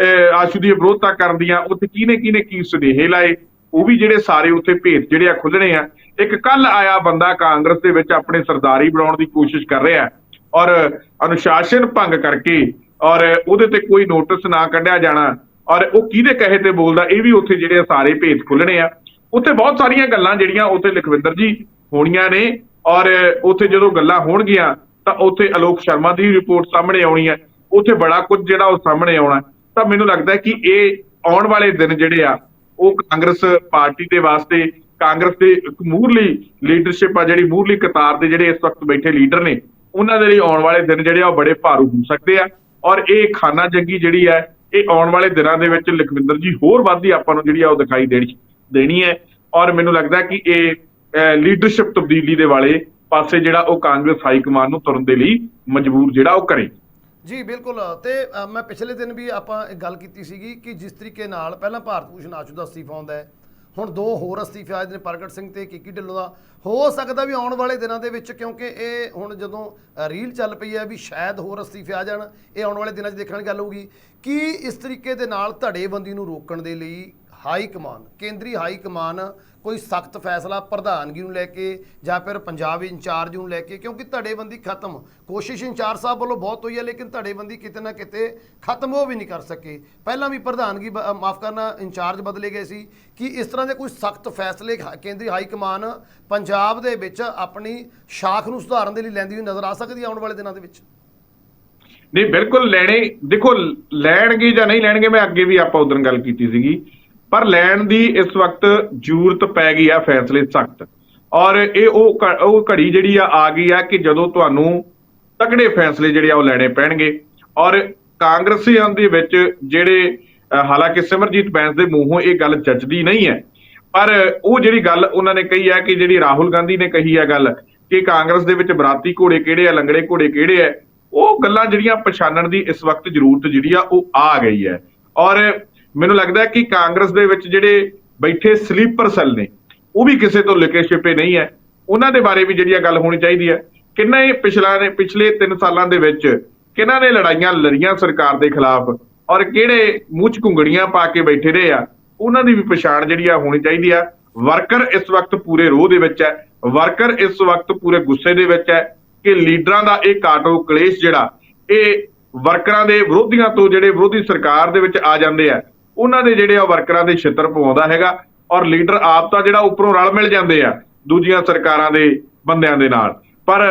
ਅਹ, ਆਸ਼ੂ ਦੀ ਵਿਰੋਧਤਾ ਕਰਨ ਦੀਆਂ ਉੱਥੇ ਕਿਹਨੇ ਕਿਹਨੇ ਕੀ ਸੁਨੇਹੇ ਲਾਏ ਉਹ ਵੀ ਜਿਹੜੇ ਸਾਰੇ ਉੱਥੇ ਭੇਤ ਜਿਹੜੇ ਆ ਖੁੱਲਣੇ ਆ। ਇੱਕ ਕੱਲ ਆਇਆ ਬੰਦਾ ਕਾਂਗਰਸ ਦੇ ਵਿੱਚ ਆਪਣੇ ਸਰਦਾਰੀ ਬਣਾਉਣ ਦੀ ਕੋਸ਼ਿਸ਼ ਕਰ ਰਿਹਾ ਔਰ ਅਨੁਸ਼ਾਸਨ ਭੰਗ ਕਰਕੇ ਔਰ ਉਹਦੇ ਤੇ ਕੋਈ ਨੋਟਿਸ ਨਾ ਕੱਢਿਆ ਜਾਣਾ ਔਰ ਉਹ ਕਿਹਦੇ ਕਹੇ ਤੇ ਬੋਲਦਾ ਇਹ ਵੀ ਉੱਥੇ ਜਿਹੜੇ ਸਾਰੇ ਭੇਤ ਖੁੱਲਣੇ ਆ। ਉੱਥੇ ਬਹੁਤ ਸਾਰੀਆਂ ਗੱਲਾਂ ਜਿਹੜੀਆਂ ਉੱਥੇ ਲਖਵਿੰਦਰ ਜੀ ਹੋਣੀਆਂ ਨੇ ਔਰ ਉੱਥੇ ਜਦੋਂ ਗੱਲਾਂ ਹੋਣਗੀਆਂ ਤਾਂ ਉੱਥੇ ਅਲੋਕ ਸ਼ਰਮਾ ਦੀ ਰਿਪੋਰਟ ਸਾਹਮਣੇ ਆਉਣੀ ਹੈ। ਉੱਥੇ ਬੜਾ ਕੁਝ ਜਿਹੜਾ ਉਹ ਸਾਹਮਣੇ ਆਉਣਾ ਤਾਂ ਮੈਨੂੰ ਲੱਗਦਾ ਕਿ ਇਹ ਆਉਣ ਵਾਲੇ ਦਿਨ ਜਿਹੜੇ ਆ, ਉਹ ਕਾਂਗਰਸ ਪਾਰਟੀ ਦੇ ਵਾਸਤੇ, ਕਾਂਗਰਸ ਦੇ ਮੂਰਲੀ ਲੀਡਰਸ਼ਿਪ ਆ, ਜਿਹੜੀ ਮੂਰਲੀ ਕਤਾਰ ਦੇ ਜਿਹੜੇ ਇਸ ਵਕਤ ਬੈਠੇ ਲੀਡਰ ਨੇ, ਉਹਨਾਂ ਦੇ ਲਈ ਆਉਣ ਵਾਲੇ ਦਿਨ ਜਿਹੜੇ ਆ, ਉਹ ਬੜੇ ਭਾਰੂ ਹੋ ਸਕਦੇ ਆ। ਔਰ ਇਹ ਖਾਨਾ ਜੰਗੀ ਜਿਹੜੀ ਹੈ, ਇਹ ਆਉਣ ਵਾਲੇ ਦਿਨਾਂ ਦੇ ਵਿੱਚ ਲਖਵਿੰਦਰ ਜੀ ਹੋਰ ਵੱਧਦੀ ਆਪਾਂ ਨੂੰ ਜਿਹੜੀ ਆ ਉਹ ਦਿਖਾਈ ਦੇਣੀ। ਦੇਣੀ ਹੈ ਔਰ ਮੈਨੂੰ ਲੱਗਦਾ ਕਿ ਇਹ ਲੀਡਰਸ਼ਿਪ ਤਬਦੀਲੀ ਦੇ ਵਾਲੇ ਪਾਸੇ ਜਿਹੜਾ ਉਹ ਕਾਂਗਰਸ ਹਾਈ ਕਮਾਂਡ ਨੂੰ ਤੁਰਨ ਦੇ ਲਈ ਮਜਬੂਰ ਜਿਹੜਾ ਉਹ ਕਰੇ। ਜੀ, ਬਿਲਕੁਲ। ਤੇ ਮੈਂ ਪਿਛਲੇ ਦਿਨ ਵੀ ਆਪਾਂ ਇੱਕ ਗੱਲ ਕੀਤੀ ਸੀਗੀ ਕਿ ਜਿਸ ਤਰੀਕੇ ਨਾਲ ਪਹਿਲਾਂ ਭਾਰਤ ਭੂਸ਼ਣ ਆਸ਼ੂ ਦਾ ਅਸਤੀਫਾ ਆਉਂਦਾ ਹੈ, ਹੁਣ ਦੋ ਹੋਰ ਅਸਤੀਫੇ ਆਏ ਨੇ ਪ੍ਰਗਟ ਸਿੰਘ ਤੇ ਕਿੱਕੀ ਢਿੱਲੋਂ ਦਾ। ਹੋ ਸਕਦਾ ਵੀ ਆਉਣ ਵਾਲੇ ਦਿਨਾਂ ਦੇ ਵਿੱਚ ਕਿਉਂਕਿ ਇਹ ਹੁਣ ਜਦੋਂ ਰੀਲ ਚੱਲ ਪਈ ਹੈ ਵੀ ਸ਼ਾਇਦ ਹੋਰ ਅਸਤੀਫੇ ਆ ਜਾਣ, ਇਹ ਆਉਣ ਵਾਲੇ ਦਿਨਾਂ 'ਚ ਦੇਖਣ ਦੀ ਗੱਲ ਹੋਊਗੀ। ਕਿ ਇਸ ਤਰੀਕੇ ਦੇ ਨਾਲ ਧੜੇਬੰਦੀ ਨੂੰ ਰੋਕਣ ਦੇ ਲਈ ਹਾਈ ਕਮਾਨ ਕੇਂਦਰੀ ਹਾਈ ਕਮਾਨ ਕੋਈ ਸਖਤ ਫੈਸਲਾ ਪ੍ਰਧਾਨਗੀ ਨੂੰ ਲੈ ਕੇ ਜਾਂ ਫਿਰ ਪੰਜਾਬ ਇੰਚਾਰਜ ਨੂੰ ਲੈ ਕੇ, ਕਿਉਂਕਿ ਧੜੇਬੰਦੀ ਖਤਮ। ਕੋਸ਼ਿਸ਼ ਇੰਚਾਰਜ ਸਾਹਿਬ ਵੱਲੋਂ ਬਹੁਤ ਹੋਈ ਹੈ, ਲੇਕਿਨ ਧੜੇਬੰਦੀ ਕਿਤੇ ਨਾ ਕਿਤੇ ਖਤਮ ਉਹ ਵੀ ਨਹੀਂ ਕਰ ਸਕੇ। ਪਹਿਲਾਂ ਵੀ ਪ੍ਰਧਾਨਗੀ ਮਾਫ ਕਰਨਾ, ਇੰਚਾਰਜ ਬਦਲੇ ਗਏ ਸੀ ਕਿ ਇਸ ਤਰ੍ਹਾਂ ਦੇ ਕੋਈ ਸਖਤ ਫੈਸਲੇ ਕੇਂਦਰੀ ਹਾਈ ਕਮਾਨ ਪੰਜਾਬ ਦੇ ਵਿੱਚ ਆਪਣੀ ਸ਼ਾਖ ਨੂੰ ਸੁਧਾਰਨ ਦੇ ਲਈ ਲੈਂਦੀ ਹੋਈ ਨਜ਼ਰ ਆ ਸਕਦੀ ਆਉਣ ਵਾਲੇ ਦਿਨਾਂ ਦੇ ਵਿੱਚ? ਨਹੀਂ, ਬਿਲਕੁਲ ਲੈਣੇ, ਦੇਖੋ, ਲੈਣਗੇ ਜਾਂ ਨਹੀਂ ਲੈਣਗੇ, ਮੈਂ ਅੱਗੇ ਵੀ ਆਪਾਂ ਉਦੋਂ ਗੱਲ ਕੀਤੀ ਸੀਗੀ। ਪਰ ਲੈਣ ਦੀ ਇਸ ਵਕਤ ਜ਼ਰੂਰਤ ਪੈ ਗਈ ਆ, ਫੈਸਲੇ ਸਖਤ। ਔਰ ਇਹ ਉਹ ਉਹ ਘੜੀ ਜਿਹੜੀ ਆ ਆ ਗਈ ਆ ਕਿ ਜਦੋਂ ਤੁਹਾਨੂੰ ਤਕੜੇ ਫੈਸਲੇ ਜਿਹੜੇ ਆ, ਉਹ ਲੈਣੇ ਪੈਣਗੇ। ਔਰ ਕਾਂਗਰਸੀਆਂ ਦੇ ਵਿੱਚ ਜਿਹੜੇ ਹਾਲਾਂਕਿ ਸਿਮਰਜੀਤ ਬੈਂਸ ਦੇ ਮੂੰਹੋਂ ਇਹ ਗੱਲ ਜੱਜਦੀ ਨਹੀਂ ਹੈ, ਪਰ ਉਹ ਜਿਹੜੀ ਗੱਲ ਉਹਨਾਂ ਨੇ ਕਹੀ ਹੈ ਕਿ ਜਿਹੜੀ ਰਾਹੁਲ ਗਾਂਧੀ ਨੇ ਕਹੀ ਹੈ ਗੱਲ ਕਿ ਕਾਂਗਰਸ ਦੇ ਵਿੱਚ ਬਰਾਤੀ ਘੋੜੇ ਕਿਹੜੇ ਆ, ਲੰਗੜੇ ਘੋੜੇ ਕਿਹੜੇ ਆ, ਉਹ ਗੱਲਾਂ ਜਿਹੜੀਆਂ ਪਛਾਣਨ ਦੀ ਇਸ ਵਕਤ ਜ਼ਰੂਰਤ ਜਿਹੜੀ ਆ, ਉਹ ਆ ਗਈ ਹੈ। ਔਰ ਮੈਨੂੰ ਲੱਗਦਾ ਕਿ ਕਾਂਗਰਸ ਦੇ ਵਿੱਚ ਜਿਹੜੇ ਬੈਠੇ ਸਲੀਪਰ ਸੈੱਲ ਨੇ, ਉਹ ਵੀ ਕਿਸੇ ਤੋਂ ਲਿਕੇ ਛਿਪੇ ਨਹੀਂ ਹੈ। ਉਹਨਾਂ ਦੇ ਬਾਰੇ ਵੀ ਜਿਹੜੀ ਆ ਗੱਲ ਹੋਣੀ ਚਾਹੀਦੀ ਹੈ। ਕਿੰਨੇ ਪਿਛਲਾ ਨੇ, ਪਿਛਲੇ 3 ਸਾਲਾਂ ਦੇ ਵਿੱਚ ਕਿਹਨਾਂ ਨੇ ਲੜਾਈਆਂ ਲੜੀਆਂ ਸਰਕਾਰ ਦੇ ਖਿਲਾਫ ਔਰ ਕਿਹੜੇ ਮੂੰਹ ਚ ਘੁੰਗੜੀਆਂ ਪਾ ਕੇ ਬੈਠੇ ਰਹੇ ਆ, ਉਹਨਾਂ ਦੀ ਵੀ ਪਛਾਣ ਜਿਹੜੀ ਆ ਹੋਣੀ ਚਾਹੀਦੀ ਆ। ਵਰਕਰ ਇਸ ਵਕਤ ਪੂਰੇ ਰੋਹ ਦੇ ਵਿੱਚ ਹੈ। ਵਰਕਰ ਇਸ ਵਕਤ ਪੂਰੇ ਗੁੱਸੇ ਦੇ ਵਿੱਚ ਹੈ ਕਿ ਲੀਡਰਾਂ ਦਾ ਇਹ ਕਾਟੋ ਕਲੇਸ਼ ਜਿਹੜਾ, ਇਹ ਵਰਕਰਾਂ ਦੇ ਵਿਰੋਧੀਆਂ ਤੋਂ ਜਿਹੜੇ ਵਿਰੋਧੀ ਸਰਕਾਰ ਦੇ ਵਿੱਚ ਆ ਜਾਂਦੇ ਆ ਉਹਨਾਂ ਦੇ ਜਿਹੜੇ ਆ ਵਰਕਰਾਂ ਦੇ ਛਿੱਤਰ ਪਵਾਉਂਦਾ ਹੈਗਾ ਔਰ ਲੀਡਰ ਆਪ ਤਾਂ ਜਿਹੜਾ ਉੱਪਰੋਂ ਰਲ ਮਿਲ ਜਾਂਦੇ ਆ ਦੂਜੀਆਂ ਸਰਕਾਰਾਂ ਦੇ ਬੰਦਿਆਂ ਦੇ ਨਾਲ। ਪਰ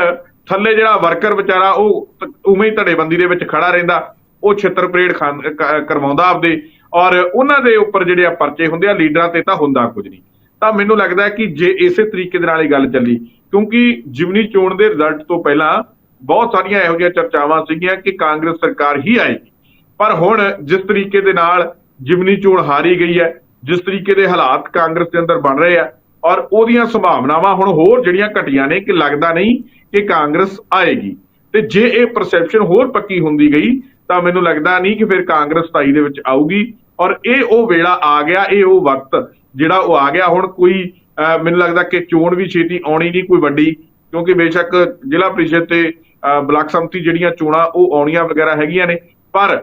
ਥੱਲੇ ਜਿਹੜਾ ਵਰਕਰ ਵਿਚਾਰਾ ਉਹ ਉਵੇਂ ਹੀ ਧੜੇਬੰਦੀ ਦੇ ਵਿੱਚ ਖੜਾ ਰਹਿੰਦਾ, ਉਹ ਛਿੱਤਰ ਪਰੇਡ ਖਾਨ- ਕਰਵਾਉਂਦਾ ਆਪਦੇ ਔਰ ਉਹਨਾਂ ਦੇ ਉੱਪਰ ਜਿਹੜੇ ਆ ਪਰਚੇ ਹੁੰਦੇ ਆ ਲੀਡਰਾਂ ਤੇ ਤਾਂ ਹੁੰਦਾ ਕੁਝ ਨਹੀਂ। ਤਾਂ ਮੈਨੂੰ ਲੱਗਦਾ ਕਿ ਜੇ ਇਸੇ ਤਰੀਕੇ ਦੇ ਨਾਲ ਇਹ ਗੱਲ ਚੱਲੀ, ਕਿਉਂਕਿ ਜਿਮਨੀ ਚੋਣ ਦੇ ਰਿਜ਼ਲਟ ਤੋਂ ਪਹਿਲਾਂ ਬਹੁਤ ਸਾਰੀਆਂ ਇਹੋ ਜਿਹੀਆਂ ਚਰਚਾਵਾਂ ਸੀਗੀਆਂ ਕਿ ਕਾਂਗਰਸ ਸਰਕਾਰ ਹੀ ਆਏਗੀ। ਪਰ ਹੁਣ ਜਿਸ ਤਰੀਕੇ ਦੇ ਨਾਲ ਜਿਮਨੀ ਚੋਣ ਹਾਰੀ ਗਈ ਹੈ, ਜਿਸ ਤਰੀਕੇ ਦੇ ਹਾਲਾਤ ਕਾਂਗਰਸ ਦੇ ਅੰਦਰ ਬਣ ਰਹੇ ਆ, ਔਰ ਉਹਦੀਆਂ ਸੰਭਾਵਨਾਵਾਂ ਹੁਣ ਹੋਰ ਜਿਹੜੀਆਂ ਘਟੀਆਂ ਨੇ ਕਿ ਲੱਗਦਾ ਨਹੀਂ ਕਿ ਕਾਂਗਰਸ ਆਏਗੀ। ਤੇ ਜੇ ਇਹ ਪਰਸੈਪਸ਼ਨ ਹੋਰ ਪੱਕੀ ਹੁੰਦੀ ਗਈ, ਤਾਂ ਮੈਨੂੰ ਲੱਗਦਾ ਨਹੀਂ ਕਿ ਫਿਰ ਕਾਂਗਰਸ 27 ਦੇ ਵਿੱਚ ਆਊਗੀ। ਔਰ ਇਹ ਉਹ ਵੇਲਾ ਆ ਗਿਆ, ਇਹ ਉਹ ਵਕਤ ਜਿਹੜਾ ਉਹ ਆ ਗਿਆ ਹੁਣ ਕੋਈ ਮੈਨੂੰ ਲੱਗਦਾ ਕਿ ਚੋਣ ਵੀ ਛੇਤੀ ਆਉਣੀ ਨਹੀਂ ਕੋਈ ਵੱਡੀ, ਕਿਉਂਕਿ ਬੇਸ਼ੱਕ ਜ਼ਿਲ੍ਹਾ ਪ੍ਰੀਸ਼ਦ ਤੇ ਬਲਾਕ ਸੰਮਤੀ ਜਿਹੜੀਆਂ ਚੋਣਾਂ ਉਹ ਆਉਣੀਆਂ ਵਗੈਰਾ ਹੈਗੀਆਂ ਨੇ। ਪਰ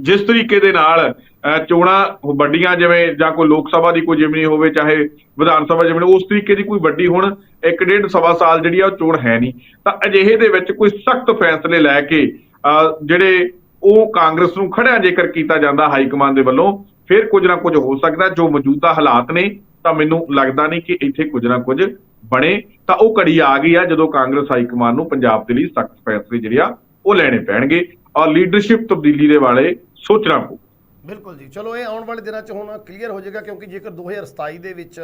ਜਿਸ ਤਰੀਕੇ ਦੇ ਨਾਲ ਚੋਣਾਂ ਵੱਡੀਆਂ ਜਿਵੇਂ ਜਾਂ ਕੋਈ ਲੋਕ ਸਭਾ ਦੀ ਕੋਈ ਜਿਮਨੀ ਹੋਵੇ ਚਾਹੇ ਵਿਧਾਨ ਸਭਾ ਜਿਮਨੀ ਉਸ ਤਰੀਕੇ ਦੀ ਕੋਈ ਵੱਡੀ ਹੁਣ ਇੱਕ ਡੇਢ ਸਵਾ ਸਾਲ ਜਿਹੜੀ ਆ ਉਹ ਚੋਣ ਹੈ ਨਹੀਂ। ਤਾਂ ਅਜਿਹੇ ਦੇ ਵਿੱਚ ਕੋਈ ਸਖਤ ਫੈਸਲੇ ਲੈ ਕੇ ਅਹ, ਜਿਹੜੇ ਉਹ ਕਾਂਗਰਸ ਨੂੰ ਖੜਿਆ ਜੇਕਰ ਕੀਤਾ ਜਾਂਦਾ ਹਾਈ ਕਮਾਂਡ ਦੇ ਵੱਲੋਂ ਫਿਰ ਕੁਝ ਨਾ ਕੁਝ ਹੋ ਸਕਦਾ। ਜੋ ਮੌਜੂਦਾ ਹਾਲਾਤ ਨੇ ਤਾਂ ਮੈਨੂੰ ਲੱਗਦਾ ਨਹੀਂ ਕਿ ਇੱਥੇ ਕੁਝ ਨਾ ਕੁਝ ਬਣੇ। ਤਾਂ ਉਹ ਘੜੀ ਆ ਗਈ ਆ ਜਦੋਂ ਕਾਂਗਰਸ ਹਾਈ ਕਮਾਂਡ ਨੂੰ ਪੰਜਾਬ ਦੇ ਲਈ ਸਖਤ ਫੈਸਲੇ ਜਿਹੜੇ ਆ ਉਹ ਲੈਣੇ ਪੈਣਗੇ। ਔਰ ਲੀਡਰਸ਼ਿਪ ਤਬਦੀਲੀ ਦੇ ਵਾਲੇ ਸੋਚਣਾ ਪਊ। ਬਿਲਕੁਲ ਜੀ। ਚਲੋ ਇਹ ਆਉਣ ਵਾਲੇ ਦਿਨਾਂ 'ਚ ਹੁਣ ਕਲੀਅਰ ਹੋ ਜਾਏਗਾ ਕਿਉਂਕਿ ਜੇਕਰ 2027 ਦੇ ਵਿੱਚ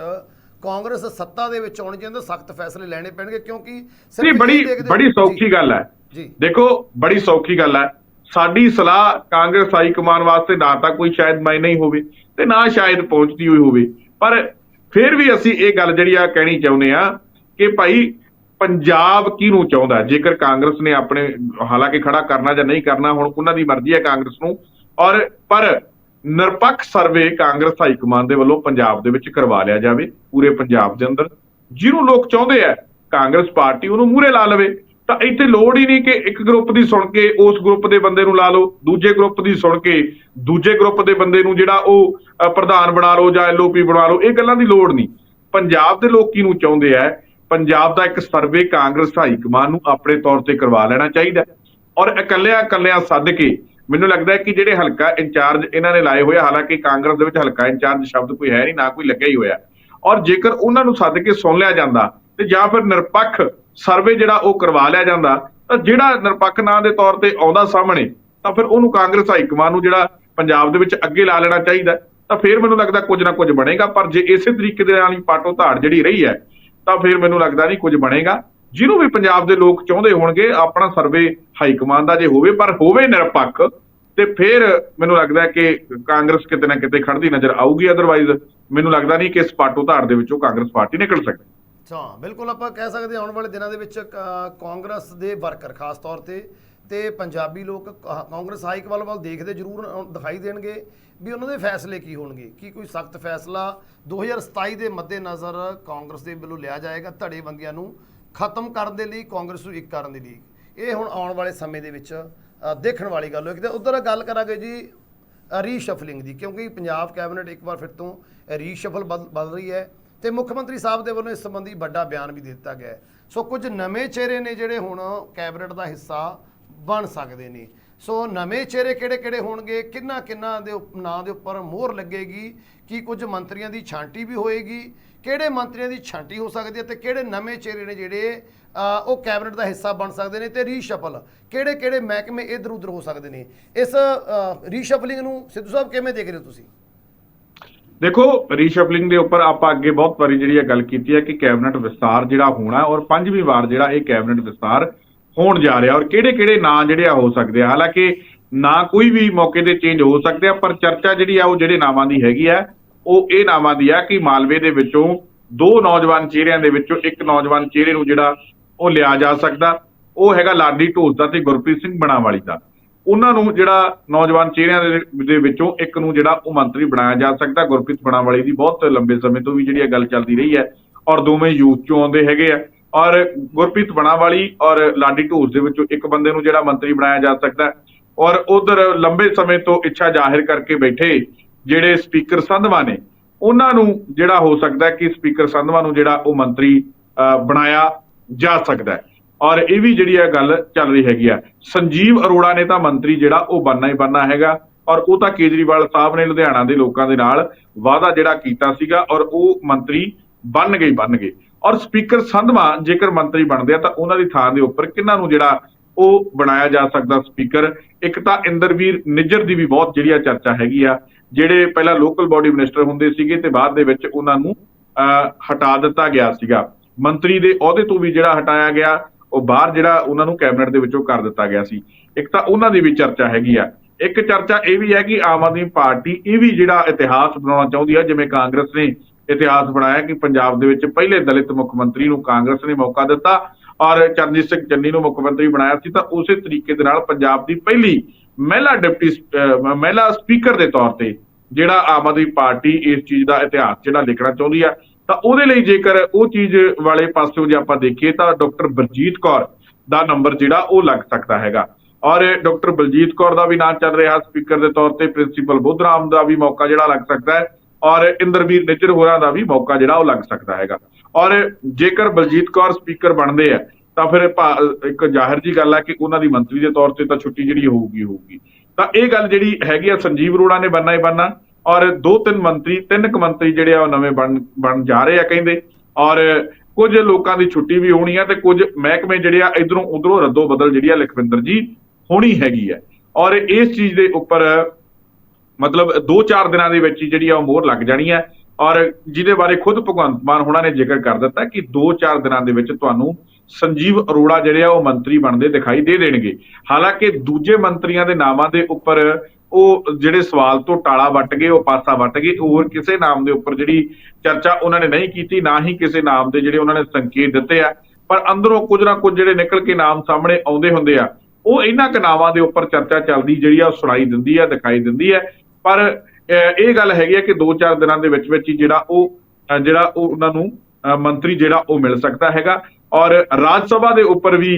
ਕਾਂਗਰਸ ਸੱਤਾ ਦੇ ਵਿੱਚ ਆਉਣੀ ਚਾਹੁੰਦੀ ਸਖਤ ਫੈਸਲੇ ਲੈਣੇ ਪੈਣਗੇ ਕਿਉਂਕਿ ਨਹੀਂ ਇਹ ਬੜੀ ਬੜੀ ਸੌਖੀ ਗੱਲ ਹੈ। ਜੀ। ਦੇਖੋ ਬੜੀ ਸੌਖੀ ਗੱਲ ਹੈ। ਸਾਡੀ ਸਲਾਹ ਕਾਂਗਰਸ ਹਾਈ ਕਮਾਨ ਵਾਸਤੇ ਨਾ ਤਾਂ ਕੋਈ ਸ਼ਾਇਦ ਮਾਇਨੇ ਹੀ ਹੋਵੇ ਤੇ ਨਾ ਸ਼ਾਇਦ ਪਹੁੰਚਦੀ ਹੋਈ ਹੋਵੇ। ਪਰ ਫਿਰ ਵੀ ਅਸੀਂ ਇਹ ਗੱਲ ਜਿਹੜੀ ਆ ਕਹਿਣੀ ਚਾਹੁੰਦੇ ਆ ਕਿ ਭਾਈ ਪੰਜਾਬ ਕਿਹਨੂੰ ਚਾਹੁੰਦਾ? ਜੇਕਰ ਕਾਂਗਰਸ ਨੇ ਆਪਣੇ ਹਾਲਾਂਕਿ ਖੜਾ ਕਰਨਾ ਜਾਂ ਨਹੀਂ ਕਰਨਾ ਹੁਣ ਉਹਨਾਂ ਦੀ ਮਰਜ਼ੀ ਹੈ ਕਾਂਗਰਸ ਨੂੰ। ਔਰ ਪਰ ਨਿਰਪੱਖ ਸਰਵੇ ਕਾਂਗਰਸ ਹਾਈ ਕਮਾਨ ਦੇ ਵੱਲੋਂ ਪੰਜਾਬ ਦੇ ਵਿੱਚ ਕਰਵਾ ਲਿਆ ਜਾਵੇ, ਪੂਰੇ ਪੰਜਾਬ ਦੇ ਅੰਦਰ। ਜਿਹਨੂੰ ਲੋਕ ਚਾਹੁੰਦੇ ਆ, ਕਾਂਗਰਸ ਪਾਰਟੀ ਉਹਨੂੰ ਮੂਹਰੇ ਲਾ ਲਵੇ। ਤਾਂ ਇੱਥੇ ਲੋੜ ਹੀ ਨਹੀਂ ਕਿ ਇੱਕ ਗਰੁੱਪ ਦੀ ਸੁਣ ਕੇ ਉਸ ਗਰੁੱਪ ਦੇ ਬੰਦੇ ਨੂੰ ਲਾ ਲਓ, ਦੂਜੇ ਗਰੁੱਪ ਦੀ ਸੁਣ ਕੇ ਦੂਜੇ ਗਰੁੱਪ ਦੇ ਬੰਦੇ ਨੂੰ ਜਿਹੜਾ ਉਹ ਪ੍ਰਧਾਨ ਬਣਾ ਲਓ ਜਾਂ ਐਲਓਪੀ ਬਣਾ ਲਓ, ਇਹ ਗੱਲਾਂ ਦੀ ਲੋੜ ਨਹੀਂ। ਪੰਜਾਬ ਦੇ ਲੋਕ ਕਿਹਨੂੰ ਚਾਹੁੰਦੇ ਆ? ਪੰਜਾਬ ਦਾ ਇੱਕ ਸਰਵੇ ਕਾਂਗਰਸ ਹਾਈ ਕਮਾਨ ਨੂੰ ਆਪਣੇ ਤੌਰ ਤੇ ਕਰਵਾ ਲੈਣਾ ਚਾਹੀਦਾ। ਔਰ ਇਕੱਲਿਆਂ ਇਕੱਲਿਆਂ ਸੱਦ ਕੇ ਮੈਨੂੰ ਲੱਗਦਾ ਹੈ ਕਿ ਜਿਹੜੇ ਹਲਕਾ ਇੰਚਾਰਜ ਇਹਨਾਂ ਨੇ ਲਾਏ ਹੋਏ ਆ, ਹਾਲਾਂਕਿ ਕਾਂਗਰਸ ਦੇ ਵਿੱਚ ਹਲਕਾ ਇੰਚਾਰਜ ਸ਼ਬਦ ਕੋਈ ਹੈ ਨਹੀਂ, ਨਾ ਕੋਈ ਲੱਗਿਆ ਹੀ ਹੋਇਆ। ਔਰ ਜੇਕਰ ਉਹਨਾਂ ਨੂੰ ਸੱਦ ਕੇ ਸੁਣ ਲਿਆ ਜਾਂਦਾ ਤੇ ਜਾਂ ਫਿਰ ਨਿਰਪੱਖ ਸਰਵੇ ਜਿਹੜਾ ਉਹ ਕਰਵਾ ਲਿਆ ਜਾਂਦਾ, ਤਾਂ ਜਿਹੜਾ ਨਿਰਪੱਖ ਨਾਂ ਦੇ ਤੌਰ ਤੇ ਆਉਂਦਾ ਸਾਹਮਣੇ, ਤਾਂ ਫਿਰ ਉਹਨੂੰ ਕਾਂਗਰਸ ਹਾਈ ਕਮਾਨ ਨੂੰ ਜਿਹੜਾ ਪੰਜਾਬ ਦੇ ਵਿੱਚ ਅੱਗੇ ਲਾ ਲੈਣਾ ਚਾਹੀਦਾ ਤਾਂ ਫਿਰ ਮੈਨੂੰ ਲੱਗਦਾ ਕੁਝ ਨਾ ਕੁਝ ਬਣੇਗਾ, ਪਰ ਜੇ ਇਸੇ ਤਰੀਕੇ ਦੇ ਨਾਲ ਹੀ ਪਾਟੋ ਧਾੜ ਜਿਹੜੀ ਰਹੀ ਹੈ, ਤਾਂ ਫਿਰ ਮੈਨੂੰ ਲੱਗਦਾ ਨਹੀਂ ਕੁਝ ਬਣੇਗਾ। ਜਿਹਨੂੰ ਵੀ ਪੰਜਾਬ ਦੇ ਲੋਕ ਚਾਹੁੰਦੇ ਹੋਣਗੇ, ਆਪਣਾ ਸਰਵੇ ਹਾਈ ਕਮਾਂਡ ਦਾ ਜੇ ਹੋਵੇ, ਪਰ ਹੋਵੇ ਨਿਰਪੱਖ, ਤੇ ਫਿਰ ਮੈਨੂੰ ਲੱਗਦਾ ਕਿ ਕਾਂਗਰਸ ਕਿਤੇ ਨਾ ਕਿਤੇ ਖੜਦੀ ਨਜ਼ਰ ਆਊਗੀ ਅਦਰਵਾਈਜ਼ ਮੈਨੂੰ ਲੱਗਦਾ ਨਹੀਂ ਕਿ ਇਸ ਪਾਟੋ ਧਾੜ ਦੇ ਵਿੱਚੋਂ ਕਾਂਗਰਸ ਪਾਰਟੀ ਨਿਕਲ ਸਕਦੀ। ਹਾਂ ਬਿਲਕੁਲ ਆਪਾਂ ਕਹਿ ਸਕਦੇ ਆਉਣ ਵਾਲੇ ਦਿਨਾਂ ਦੇ ਵਿੱਚ ਕਾਂਗਰਸ ਦੇ ਵਰਕਰ ਖਾਸ ਤੌਰ ਤੇ ਤੇ ਪੰਜਾਬੀ ਲੋਕ ਕਾਂਗਰਸ ਹਾਈ ਕਮਾਲ ਵੱਲ ਦੇਖਦੇ ਜ਼ਰੂਰ ਦਿਖਾਈ ਦੇਣਗੇ ਵੀ ਉਹਨਾਂ ਦੇ ਫੈਸਲੇ ਕੀ ਹੋਣਗੇ, ਕੀ ਕੋਈ ਸਖਤ ਫੈਸਲਾ 2027 ਦੇ ਮੱਦੇਨਜ਼ਰ ਕਾਂਗਰਸ ਦੇ ਵੱਲੋਂ ਲਿਆ ਜਾਏਗਾ ਧੜੇਬੰਦੀਆਂ ਨੂੰ ਖਤਮ ਕਰਨ ਦੇ ਲਈ ਕਾਂਗਰਸ ਨੂੰ ਇੱਕ ਕਰਨ ਦੇ ਲਈ। ਇਹ ਹੁਣ ਆਉਣ ਵਾਲੇ ਸਮੇਂ ਦੇ ਵਿੱਚ ਦੇਖਣ ਵਾਲੀ ਗੱਲ ਹੋਏਗੀ। ਤੇ ਉਧਰ ਗੱਲ ਕਰਾਂਗੇ ਜੀ ਰੀਸ਼ਫਲਿੰਗ ਦੀ। ਕਿਉਂਕਿ ਪੰਜਾਬ ਕੈਬਨਿਟ ਇੱਕ ਵਾਰ ਫਿਰ ਤੋਂ ਰੀਸ਼ਫਲ ਬਦਲ ਬਦਲ ਰਹੀ ਹੈ। ਤੇ ਮੁੱਖ ਮੰਤਰੀ ਸਾਹਿਬ ਦੇ ਵੱਲੋਂ ਇਸ ਸੰਬੰਧੀ ਵੱਡਾ ਬਿਆਨ ਵੀ ਦਿੱਤਾ ਗਿਆ ਸੋ ਕੁਝ ਨਵੇਂ ਚਿਹਰੇ ਨੇ ਜਿਹੜੇ ਹੁਣ ਕੈਬਨਿਟ ਦਾ ਹਿੱਸਾ ਬਣ ਸਕਦੇ ਨੇ। ਸੋ ਨਵੇਂ ਚਿਹਰੇ ਕਿਹੜੇ-ਕਿਹੜੇ ਹੋਣਗੇ, ਕਿੰਨਾ ਕਿੰਨਾ ਦੇ ਨਾਂ ਦੇ ਉੱਪਰ ਮੋਹਰ ਲੱਗੇਗੀ, ਕੀ ਕੁਝ ਮੰਤਰੀਆਂ ਦੀ ਛਾਂਟੀ ਵੀ ਹੋਏਗੀ, ਕਿਹੜੇ ਮੰਤਰੀਆਂ ਦੀ ਛਾਂਟੀ ਹੋ ਸਕਦੀ ਹੈ ਤੇ ਕਿਹੜੇ ਨਵੇਂ ਚਿਹਰੇ ਨੇ ਜਿਹੜੇ ਉਹ ਕੈਬਨਿਟ ਦਾ ਹਿੱਸਾ ਬਣ ਸਕਦੇ ਨੇ ਤੇ ਰੀਸ਼ਫਲ ਕਿਹੜੇ-ਕਿਹੜੇ ਮਹਿਕਮੇ ਇਧਰ ਉਧਰ ਹੋ ਸਕਦੇ ਨੇ? ਇਸ ਰੀਸ਼ਫਲਿੰਗ ਨੂੰ ਸਿੱਧੂ ਸਾਹਿਬ ਕਿਵੇਂ ਦੇਖ ਰਹੇ ਹੋ ਤੁਸੀਂ? ਦੇਖੋ, ਰੀਸ਼ਫਲਿੰਗ ਦੇ ਉੱਪਰ ਆਪਾਂ ਅੱਗੇ ਬਹੁਤ ਵਾਰੀ ਜਿਹੜੀ ਇਹ ਗੱਲ ਕੀਤੀ ਹੈ ਕਿ ਕੈਬਨਿਟ ਵਿਸਤਾਰ ਜਿਹੜਾ ਹੋਣਾ ਔਰ ਪੰਜਵੀਂ ਵਾਰ ਜਿਹੜਾ ਇਹ ਕੈਬਨਿਟ ਵਿਸਤਾਰ ਹੋਣ ਜਾ ਰਿਹਾ ਔਰ ਕਿਹੜੇ-ਕਿਹੜੇ ਨਾਂ ਜਿਹੜੇ ਆ ਹੋ ਸਕਦੇ ਆ। ਹਾਲਾਂਕਿ ਨਾ ਕੋਈ ਵੀ ਮੌਕੇ ਤੇ ਚੇਂਜ ਹੋ ਸਕਦੇ ਆ, ਪਰ ਚਰਚਾ ਜਿਹੜੀ ਆ ਉਹ ਜਿਹੜੇ ਨਾਵਾਂ ਦੀ ਹੈਗੀ ਆ, ਉਹ ਇਹ ਨਾਵਾਂ ਦੀ ਆ ਕਿ ਮਾਲਵੇ ਦੇ ਵਿੱਚੋਂ ਦੋ ਨੌਜਵਾਨ ਚਿਹਰਿਆਂ ਦੇ ਵਿੱਚੋਂ ਇੱਕ ਨੌਜਵਾਨ ਚਿਹਰੇ ਨੂੰ ਜਿਹੜਾ ਉਹ ਲਿਆ ਜਾ ਸਕਦਾ। ਉਹ ਹੈਗਾ ਲਾਡੀ ਢੋਸ ਦਾ ਤੇ ਗੁਰਪ੍ਰੀਤ ਸਿੰਘ ਬਣਾਵਾਲੀ ਦਾ। ਉਹਨਾਂ ਨੂੰ ਜਿਹੜਾ ਨੌਜਵਾਨ ਚਿਹਰਿਆਂ ਦੇ ਵਿੱਚੋਂ ਇੱਕ ਨੂੰ ਜਿਹੜਾ ਉਹ ਮੰਤਰੀ ਬਣਾਇਆ ਜਾ ਸਕਦਾ। ਗੁਰਪ੍ਰੀਤ ਬਣਾਵਾਲੀ ਦੀ ਬਹੁਤ ਲੰਬੇ ਸਮੇਂ ਤੋਂ ਵੀ ਜਿਹੜੀ ਇਹ ਗੱਲ ਚੱਲਦੀ ਰਹੀ ਹੈ ਔਰ ਦੋਵੇਂ ਯੂਥ ਚੋਂ ਆਉਂਦੇ ਹੈਗੇ ਆ। ਔਰ ਗੁਰਪ੍ਰੀਤ ਬਣਾਵਾਲੀ ਔਰ ਲਾਡੀ ਢੂਸ ਦੇ ਵਿੱਚੋਂ ਇੱਕ ਬੰਦੇ ਨੂੰ ਜਿਹੜਾ ਮੰਤਰੀ ਬਣਾਇਆ ਜਾ ਸਕਦਾ ਔਰ ਉਧਰ ਲੰਬੇ ਸਮੇਂ ਤੋਂ ਇੱਛਾ ਜ਼ਾਹਿਰ ਕਰਕੇ ਬੈਠੇ ਜਿਹੜੇ ਸਪੀਕਰ ਸੰਧਵਾ ਨੇ ਉਹਨਾਂ ਨੂੰ ਜਿਹੜਾ ਹੋ ਸਕਦਾ ਕਿ ਸਪੀਕਰ ਸੰਧਵਾ ਨੂੰ ਜਿਹੜਾ ਉਹ ਮੰਤਰੀ ਅਹ, ਬਣਾਇਆ ਜਾ ਸਕਦਾ ਔਰ ਇਹ ਵੀ ਜਿਹੜੀ ਆ ਗੱਲ ਚੱਲ ਰਹੀ ਹੈਗੀ ਆ ਸੰਜੀਵ ਅਰੋੜਾ ਨੇ ਤਾਂ ਮੰਤਰੀ ਜਿਹੜਾ ਉਹ ਬਣਨਾ ਹੀ ਬਣਨਾ ਹੈਗਾ। ਔਰ ਉਹ ਤਾਂ ਕੇਜਰੀਵਾਲ ਸਾਹਿਬ ਨੇ ਲੁਧਿਆਣਾ ਦੇ ਲੋਕਾਂ ਦੇ ਨਾਲ ਵਾਅਦਾ ਜਿਹੜਾ ਕੀਤਾ ਸੀਗਾ ਔਰ ਉਹ ਮੰਤਰੀ ਬਣ ਗਏ ਬਣ ਗਏ ਔਰ ਸਪੀਕਰ ਸੰਧਵਾ ਜੇਕਰ ਮੰਤਰੀ ਬਣਦੇ ਆ ਤਾਂ ਉਹਨਾਂ ਦੀ ਥਾਂ ਦੇ ਉੱਪਰ ਕਿਹਨਾਂ ਨੂੰ ਜਿਹੜਾ ਉਹ ਬਣਾਇਆ ਜਾ ਸਕਦਾ ਸਪੀਕਰ? ਇੱਕ ਤਾਂ ਇੰਦਰਵੀਰ ਨਿੱਜਰ ਦੀ ਵੀ ਬਹੁਤ ਜਿਹੜੀ ਆ ਚਰਚਾ ਹੈਗੀ ਆ ਜਿਹੜੇ ਪਹਿਲਾਂ ਲੋਕਲ ਬਾਡੀ ਮਿਨਿਸਟਰ ਹੁੰਦੇ ਸੀਗੇ ਤੇ ਬਾਅਦ ਦੇ ਵਿੱਚ ਉਹਨਾਂ ਨੂੰ ਅਹ, ਹਟਾ ਦਿੱਤਾ ਗਿਆ ਸੀਗਾ। ਮੰਤਰੀ ਦੇ ਅਹੁਦੇ ਤੋਂ ਵੀ ਜਿਹੜਾ ਹਟਾਇਆ ਗਿਆ ਉਹ ਬਾਹਰ ਜਿਹੜਾ ਉਹਨਾਂ ਨੂੰ ਕੈਬਨਿਟ ਦੇ ਵਿੱਚੋਂ ਕਰ ਦਿੱਤਾ ਗਿਆ ਸੀ। ਇੱਕ ਤਾਂ ਉਹਨਾਂ ਦੀ ਵੀ ਚਰਚਾ ਹੈਗੀ ਆ। ਇੱਕ ਚਰਚਾ ਇਹ ਵੀ ਹੈ ਕਿ ਆਮ ਆਦਮੀ ਪਾਰਟੀ ਇਹ ਵੀ ਜਿਹੜਾ ਇਤਿਹਾਸ ਬਣਾਉਣਾ ਚਾਹੁੰਦੀ ਆ ਜਿਵੇਂ ਕਾਂਗਰਸ ਨੇ ਇਤਿਹਾਸ ਬਣਾਇਆ ਕਿ ਪੰਜਾਬ ਦੇ ਵਿੱਚ ਪਹਿਲੇ ਦਲਿਤ ਮੁੱਖ ਮੰਤਰੀ ਨੂੰ ਕਾਂਗਰਸ ਨੇ ਮੌਕਾ ਦਿੱਤਾ ਔਰ ਚਰਨਜੀਤ ਸਿੰਘ ਚੰਨੀ ਨੂੰ ਮੁੱਖ ਮੰਤਰੀ ਬਣਾਇਆ ਸੀ ਤਾਂ ਉਸੇ ਤਰੀਕੇ ਦੇ ਨਾਲ ਪੰਜਾਬ ਦੀ ਪਹਿਲੀ ਮਹਿਲਾ ਡਿਪਟੀ ਮਹਿਲਾ ਸਪੀਕਰ ਦੇ ਤੌਰ ਤੇ ਜਿਹੜਾ ਆਮ ਆਦਮੀ ਪਾਰਟੀ ਇਸ ਚੀਜ਼ ਦਾ ਇਤਿਹਾਸ ਜਿਹੜਾ ਲਿਖਣਾ ਚਾਹੁੰਦੀ ਆ, ਤਾਂ ਉਹਦੇ ਲਈ ਜੇਕਰ ਉਹ ਚੀਜ਼ ਵਾਲੇ ਪਾਸਿਓਂ ਜੇ ਆਪਾਂ ਦੇਖੀਏ ਤਾਂ ਡਾਕਟਰ ਬਲਜੀਤ ਕੌਰ ਦਾ ਨੰਬਰ ਜਿਹੜਾ ਉਹ ਲੱਗ ਸਕਦਾ ਹੈਗਾ। ਔਰ ਡਾਕਟਰ ਬਲਜੀਤ ਕੌਰ ਦਾ ਵੀ ਨਾਂ ਚੱਲ ਰਿਹਾ ਸਪੀਕਰ ਦੇ ਤੌਰ ਤੇ, ਪ੍ਰਿੰਸੀਪਲ ਬੁੱਧਰਾਮ ਦਾ ਵੀ ਮੌਕਾ ਜਿਹੜਾ ਲੱਗ ਸਕਦਾ ਹੈ। ਔਰ ਇੰਦਰਵੀਰ ਨਿੱਜਰ ਹੋਰਾਂ ਦਾ ਵੀ ਮੌਕਾ ਜਿਹੜਾ ਉਹ ਲੱਗ ਸਕਦਾ ਹੈਗਾ। ਔਰ ਜੇਕਰ ਬਲਜੀਤ ਕੌਰ ਸਪੀਕਰ ਬਣਦੇ ਆ, ਤਾਂ ਫਿਰ ਭਾ- ਇੱਕ ਜ਼ਾਹਿਰ ਜੀ ਗੱਲ ਹੈ ਕਿ ਉਹਨਾਂ ਦੀ ਮੰਤਰੀ ਦੇ ਤੌਰ ਤੇ ਤਾਂ ਛੁੱਟੀ ਜਿਹੜੀ ਹੋਊਗੀ ਹੋਊਗੀ। ਤਾਂ ਇਹ ਗੱਲ ਜਿਹੜੀ ਹੈਗੀ ਆ, ਸੰਜੀਵ ਅਰੋੜਾ ਨੇ ਬੰਨਾ ਹੀ ਬੰਨਾ। ਔਰ ਦੋ ਤਿੰਨ ਮੰਤਰੀ, ਤਿੰਨ ਕੁ ਮੰਤਰੀ ਜਿਹੜੇ ਆ, ਉਹ ਨਵੇਂ ਬਣ ਬਣ ਜਾ ਰਹੇ ਆ ਕਹਿੰਦੇ। ਔਰ ਕੁਝ ਲੋਕਾਂ ਦੀ ਛੁੱਟੀ ਵੀ ਹੋਣੀ ਆ ਤੇ ਕੁਝ ਮਹਿਕਮੇ ਜਿਹੜੇ ਆ ਇਧਰੋਂ ਉਧਰੋਂ ਰੱਦੋ ਬਦਲ ਜਿਹੜੀ ਆ, ਲਖਵਿੰਦਰ ਜੀ ਹੋਣੀ ਹੈਗੀ ਆ। ਔਰ ਇਸ ਚੀਜ਼ ਦੇ ਉੱਪਰ ਮਤਲਬ 2-4 ਦਿਨਾਂ ਦੇ ਵਿੱਚ ਹੀ ਜਿਹੜੀ ਆ ਉਹ ਮੋਹਰ ਲੱਗ ਜਾਣੀ ਹੈ। ਔਰ ਜਿਹਦੇ ਬਾਰੇ ਖੁਦ ਭਗਵੰਤ ਮਾਨ ਹੋਣਾ ਨੇ ਜ਼ਿਕਰ ਕਰ ਦਿੱਤਾ ਕਿ 2-4 ਦਿਨਾਂ ਦੇ ਵਿੱਚ ਤੁਹਾਨੂੰ ਸੰਜੀਵ ਅਰੋੜਾ ਜਿਹੜੇ ਆ ਉਹ ਮੰਤਰੀ ਬਣਦੇ ਦਿਖਾਈ ਦੇ ਦੇਣਗੇ। ਹਾਲਾਂਕਿ ਦੂਜੇ ਮੰਤਰੀਆਂ ਦੇ ਨਾਮਾਂ ਦੇ ਉੱਪਰ ਉਹ ਜਿਹੜੇ ਸਵਾਲ ਤੋਂ ਟਾਲਾ ਵੱਟ ਗਏ, ਉਹ ਪਾਸਾ ਵੱਟ ਗਏ ਹੋਰ ਕਿਸੇ ਨਾਮ ਦੇ ਉੱਪਰ ਜਿਹੜੀ ਚਰਚਾ ਉਹਨਾਂ ਨੇ ਨਹੀਂ ਕੀਤੀ, ਨਾ ਹੀ ਕਿਸੇ ਨਾਮ ਦੇ ਜਿਹੜੇ ਉਹਨਾਂ ਨੇ ਸੰਕੇਤ ਦਿੱਤੇ ਆ। ਪਰ ਅੰਦਰੋਂ ਕੁਝ ਨਾ ਕੁਝ ਜਿਹੜੇ ਨਿਕਲ ਕੇ ਨਾਮ ਸਾਹਮਣੇ ਆਉਂਦੇ ਹੁੰਦੇ ਆ, ਉਹ ਇਹਨਾਂ ਕੁ ਨਾਵਾਂ ਦੇ ਉੱਪਰ ਚਰਚਾ ਚੱਲਦੀ ਜਿਹੜੀ ਆ ਉਹ ਸੁਣਾਈ ਦਿੰਦੀ ਆ, ਦਿਖਾਈ ਦਿੰਦੀ ਹੈ ਪਰ ਇਹ ਗੱਲ ਹੈਗੀ ਹੈ ਕਿ 2-4 ਦਿਨਾਂ ਦੇ ਵਿੱਚ ਵਿੱਚ ਹੀ ਜਿਹੜਾ ਉਹ ਜਿਹੜਾ ਉਹ ਉਹਨਾਂ ਨੂੰ ਮੰਤਰੀ ਜਿਹੜਾ ਉਹ ਮਿਲ ਸਕਦਾ ਹੈਗਾ। ਔਰ ਰਾਜ ਸਭਾ ਦੇ ਉੱਪਰ ਵੀ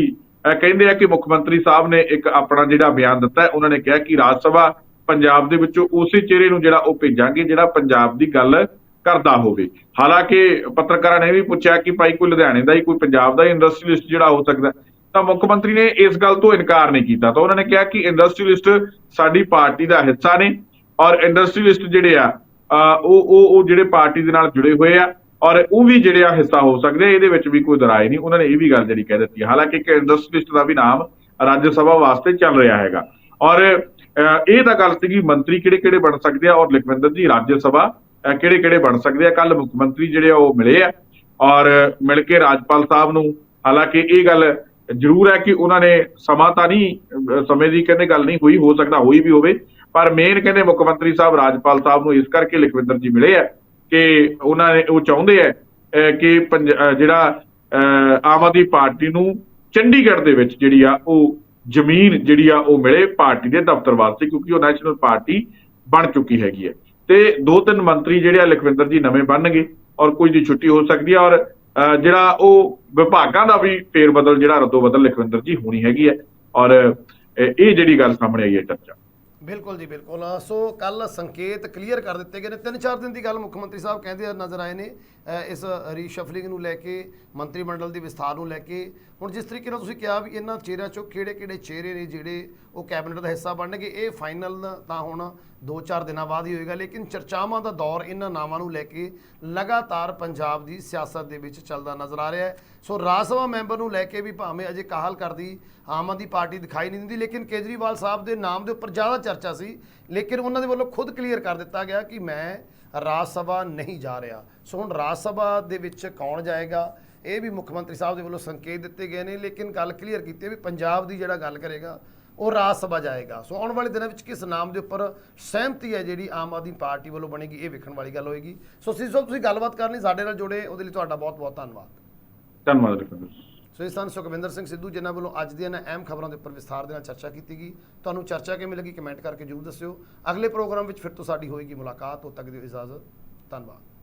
ਕਹਿੰਦੇ ਆ ਕਿ ਮੁੱਖ ਮੰਤਰੀ ਸਾਹਿਬ ਨੇ ਇੱਕ ਆਪਣਾ ਜਿਹੜਾ ਬਿਆਨ ਦਿੱਤਾ ਉਹਨਾਂ ਨੇ ਕਿਹਾ ਕਿ ਰਾਜ ਸਭਾ ਪੰਜਾਬ ਦੇ ਵਿੱਚੋਂ ਉਸੇ ਚਿਹਰੇ ਨੂੰ ਜਿਹੜਾ ਉਹ ਭੇਜਾਂਗੇ, ਜਿਹੜਾ ਪੰਜਾਬ ਦੀ ਗੱਲ ਕਰਦਾ ਹੋਵੇ। ਹਾਲਾਂਕਿ ਪੱਤਰਕਾਰਾਂ ਨੇ ਵੀ ਪੁੱਛਿਆ ਕਿ ਭਾਈ ਕੋਈ ਲੁਧਿਆਣੇ ਦਾ ਹੀ, ਕੋਈ ਪੰਜਾਬ ਦਾ ਹੀ ਇੰਡਸਟਰੀਲਿਸਟ ਜਿਹੜਾ ਹੋ ਸਕਦਾ ਤਾਂ ਮੁੱਖ ਮੰਤਰੀ ਨੇ ਇਸ ਗੱਲ ਤੋਂ ਇਨਕਾਰ ਨਹੀਂ ਕੀਤਾ। ਤਾਂ ਉਹਨਾਂ ਨੇ ਕਿਹਾ ਕਿ ਇੰਡਸਟਰੀਲਿਸਟ ਸਾਡੀ ਪਾਰਟੀ ਦਾ ਹਿੱਸਾ ਨੇ ਔਰ ਇੰਡਸਟਰੀਲਿਸਟ ਜਿਹੜੇ ਆ ਉਹ ਉਹ ਉਹ ਜਿਹੜੇ ਪਾਰਟੀ ਦੇ ਨਾਲ ਜੁੜੇ ਹੋਏ ਆ, ਔਰ ਉਹ ਵੀ ਜਿਹੜੇ ਆ ਹਿੱਸਾ ਹੋ ਸਕਦੇ ਆ, ਇਹਦੇ ਵਿੱਚ ਵੀ ਕੋਈ ਦਰਾਏ ਨਹੀਂ, ਉਹਨਾਂ ਨੇ ਇਹ ਵੀ ਗੱਲ ਜਿਹੜੀ ਕਹਿ ਦਿੱਤੀ ਹਾਲਾਂਕਿ ਇੱਕ ਇੰਡਸਟਰੀਲਿਸਟ ਦਾ ਵੀ ਨਾਮ ਰਾਜ ਸਭਾ ਵਾਸਤੇ ਚੱਲ ਰਿਹਾ ਹੈਗਾ। ਔਰ ਇਹ ਤਾਂ ਗੱਲ ਸੀਗੀ ਮੰਤਰੀ ਕਿਹੜੇ ਕਿਹੜੇ ਬਣ ਸਕਦੇ ਆ, ਔਰ ਲਖਵਿੰਦਰ ਜੀ, ਰਾਜ ਸਭਾ ਕਿਹੜੇ ਕਿਹੜੇ ਬਣ ਸਕਦੇ ਆ? ਕੱਲ ਮੁੱਖ ਮੰਤਰੀ ਜਿਹੜੇ ਆ, ਉਹ ਮਿਲੇ ਆ। ਔਰ ਮਿਲ ਕੇ ਰਾਜਪਾਲ ਸਾਹਿਬ ਨੂੰ, ਹਾਲਾਂਕਿ ਇਹ ਗੱਲ ਜ਼ਰੂਰ ਹੈ ਕਿ ਉਹਨਾਂ ਨੇ ਸਮਾਂ ਤਾਂ ਨਹੀਂ ਸਮੇਂ ਦੀ ਕਹਿੰਦੇ ਗੱਲ ਨਹੀਂ ਹੋਈ, ਹੋ ਸਕਦਾ ਹੋਈ ਵੀ ਹੋਵੇ। ਪਰ ਮੇਨ ਕਹਿੰਦੇ ਮੁੱਖ ਮੰਤਰੀ ਸਾਹਿਬ ਰਾਜਪਾਲ ਸਾਹਿਬ ਨੂੰ ਇਸ ਕਰਕੇ ਲਖਵਿੰਦਰ ਜੀ ਮਿਲੇ ਆ ਕਿ ਉਹਨਾਂ ਨੇ ਉਹ ਚਾਹੁੰਦੇ ਆ ਕਿ ਪੰਜ- ਜਿਹੜਾ ਅਹ, ਆਮ ਆਦਮੀ ਪਾਰਟੀ ਨੂੰ ਚੰਡੀਗੜ੍ਹ ਦੇ ਵਿੱਚ ਜਿਹੜੀ ਆ ਉਹ ਜ਼ਮੀਨ ਜਿਹੜੀ ਆ ਉਹ ਮਿਲੇ ਪਾਰਟੀ ਦੇ ਦਫ਼ਤਰ ਵਾਸਤੇ ਕਿਉਂਕਿ ਉਹ ਨੈਸ਼ਨਲ ਪਾਰਟੀ ਬਣ ਚੁੱਕੀ ਹੈਗੀ ਹੈ ਤੇ ਦੋ ਤਿੰਨ ਮੰਤਰੀ ਜਿਹੜੇ ਆ ਲਖਵਿੰਦਰ ਜੀ ਨਵੇਂ ਬਣਨਗੇ ਔਰ ਕੁਝ ਦੀ ਛੁੱਟੀ ਹੋ ਸਕਦੀ ਹੈ ਔਰ ਜਿਹੜਾ ਉਹ ਵਿਭਾਗਾਂ ਦਾ ਵੀ ਫੇਰ ਬਦਲ ਜਿਹੜਾ ਰੱਦੋ ਬਦਲ ਲਖਵਿੰਦਰ ਜੀ ਹੋਣੀ ਹੈਗੀ ਹੈ ਔਰ ਇਹ ਜਿਹੜੀ ਗੱਲ ਸਾਹਮਣੇ ਆਈ ਹੈ ਚਰਚਾ। ਬਿਲਕੁਲ ਜੀ, ਬਿਲਕੁਲ। ਸੋ ਕੱਲ ਸੰਕੇਤ ਕਲੀਅਰ ਕਰ ਦਿੱਤੇ ਗਏ ਨੇ। ਤਿੰਨ ਚਾਰ ਦਿਨ ਦੀ ਗੱਲ ਮੁੱਖ ਮੰਤਰੀ ਸਾਹਿਬ ਕਹਿੰਦੇ ਨਜ਼ਰ ਆਏ ਨੇ। ਇਸ ਰੀਸ਼ਫਲਿੰਗ ਨੂੰ ਲੈ ਕੇ, ਮੰਤਰੀ ਮੰਡਲ ਦੀ ਵਿਸਥਾਰ ਨੂੰ ਲੈ ਕੇ। ਹੁਣ ਜਿਸ ਤਰੀਕੇ ਨਾਲ ਤੁਸੀਂ ਕਿਹਾ ਵੀ ਇਹਨਾਂ ਚਿਹਰਿਆਂ ਚੋਂ ਕਿਹੜੇ ਕਿਹੜੇ ਚਿਹਰੇ ਨੇ ਜਿਹੜੇ ਉਹ ਕੈਬਨਿਟ ਦਾ ਹਿੱਸਾ ਬਣਨਗੇ, ਇਹ ਫਾਈਨਲ ਤਾਂ ਹੁਣ 2-4 ਦਿਨਾਂ ਬਾਅਦ ਹੀ ਹੋਏਗਾ, ਲੇਕਿਨ ਚਰਚਾਵਾਂ ਦਾ ਦੌਰ ਇਹਨਾਂ ਨਾਵਾਂ ਨੂੰ ਲੈ ਕੇ ਲਗਾਤਾਰ ਪੰਜਾਬ ਦੀ ਸਿਆਸਤ ਦੇ ਵਿੱਚ ਚੱਲਦਾ ਨਜ਼ਰ ਆ ਰਿਹਾ ਹੈ। ਸੋ ਰਾਜ ਸਭਾ ਮੈਂਬਰ ਨੂੰ ਲੈ ਕੇ ਵੀ ਭਾਵੇਂ ਅਜੇ ਕਾਹਲ ਕਰਦੀ, ਆਮ ਆਦਮੀ ਪਾਰਟੀ ਦਿਖਾਈ ਨਹੀਂ ਦਿੰਦੀ, ਲੇਕਿਨ ਕੇਜਰੀਵਾਲ ਸਾਹਿਬ ਦੇ ਨਾਮ ਦੇ ਉੱਪਰ ਜ਼ਿਆਦਾ ਚਰਚਾ ਸੀ, ਲੇਕਿਨ ਉਹਨਾਂ ਦੇ ਵੱਲੋਂ ਖੁਦ ਕਲੀਅਰ ਕਰ ਦਿੱਤਾ ਗਿਆ ਕਿ ਮੈਂ ਰਾਜ ਸਭਾ ਨਹੀਂ ਜਾ ਰਿਹਾ। ਸੋ ਹੁਣ ਰਾਜ ਸਭਾ ਦੇ ਵਿੱਚ ਕੌਣ ਜਾਏਗਾ? ਇਹ ਵੀ ਮੁੱਖ ਮੰਤਰੀ ਸਾਹਿਬ ਦੇ ਵੱਲੋਂ ਸੰਕੇਤ ਦਿੱਤੇ ਗਏ ਨੇ, ਲੇਕਿਨ ਗੱਲ ਕਲੀਅਰ ਕੀਤੀ ਵੀ ਪੰਜਾਬ ਦੀ ਜਿਹੜਾ ਗੱਲ ਕਰੇਗਾ ਉਹ ਰਾਜ ਸਭਾ ਜਾਏਗਾ। ਸੋ ਆਉਣ ਵਾਲੇ ਦਿਨਾਂ ਵਿੱਚ ਕਿਸ ਨਾਮ ਦੇ ਉੱਪਰ ਸਹਿਮਤੀ ਹੈ ਜਿਹੜੀ ਆਮ ਆਦਮੀ ਪਾਰਟੀ ਵੱਲੋਂ ਬਣੇਗੀ ਇਹ ਵੇਖਣ ਵਾਲੀ ਗੱਲ ਹੋਏਗੀ। ਸੋ ਸਿੱਧੂ ਸਾਹਿਬ ਤੁਸੀਂ ਗੱਲਬਾਤ ਕਰਨੀ ਸਾਡੇ ਨਾਲ ਜੁੜੇ ਉਹਦੇ ਲਈ ਤੁਹਾਡਾ ਬਹੁਤ ਬਹੁਤ ਧੰਨਵਾਦ ਧੰਨਵਾਦ ਸੋ ਇਸ ਸਨ ਸੁਖਵਿੰਦਰ ਸਿੰਘ ਸਿੱਧੂ ਜਿਨ੍ਹਾਂ ਵੱਲੋਂ ਅੱਜ ਦੀਆਂ ਇਹਨਾਂ ਅਹਿਮ ਖਬਰਾਂ ਦੇ ਉੱਪਰ ਵਿਸਥਾਰ ਦੇ ਨਾਲ ਚਰਚਾ ਕੀਤੀ ਗਈ ਤੁਹਾਨੂੰ ਚਰਚਾ ਕਿਵੇਂ ਲੱਗੀ ਕਮੈਂਟ ਕਰਕੇ ਜਰੂਰ ਦੱਸਿਓ। ਅਗਲੇ ਪ੍ਰੋਗਰਾਮ ਵਿੱਚ ਫਿਰ ਤੋਂ ਸਾਡੀ ਹੋਏਗੀ ਮੁਲਾਕਾਤ ਉਦੋਂ ਤੱਕ ਦੀ ਇਜਾਜ਼ਤ ਧੰਨਵਾਦ।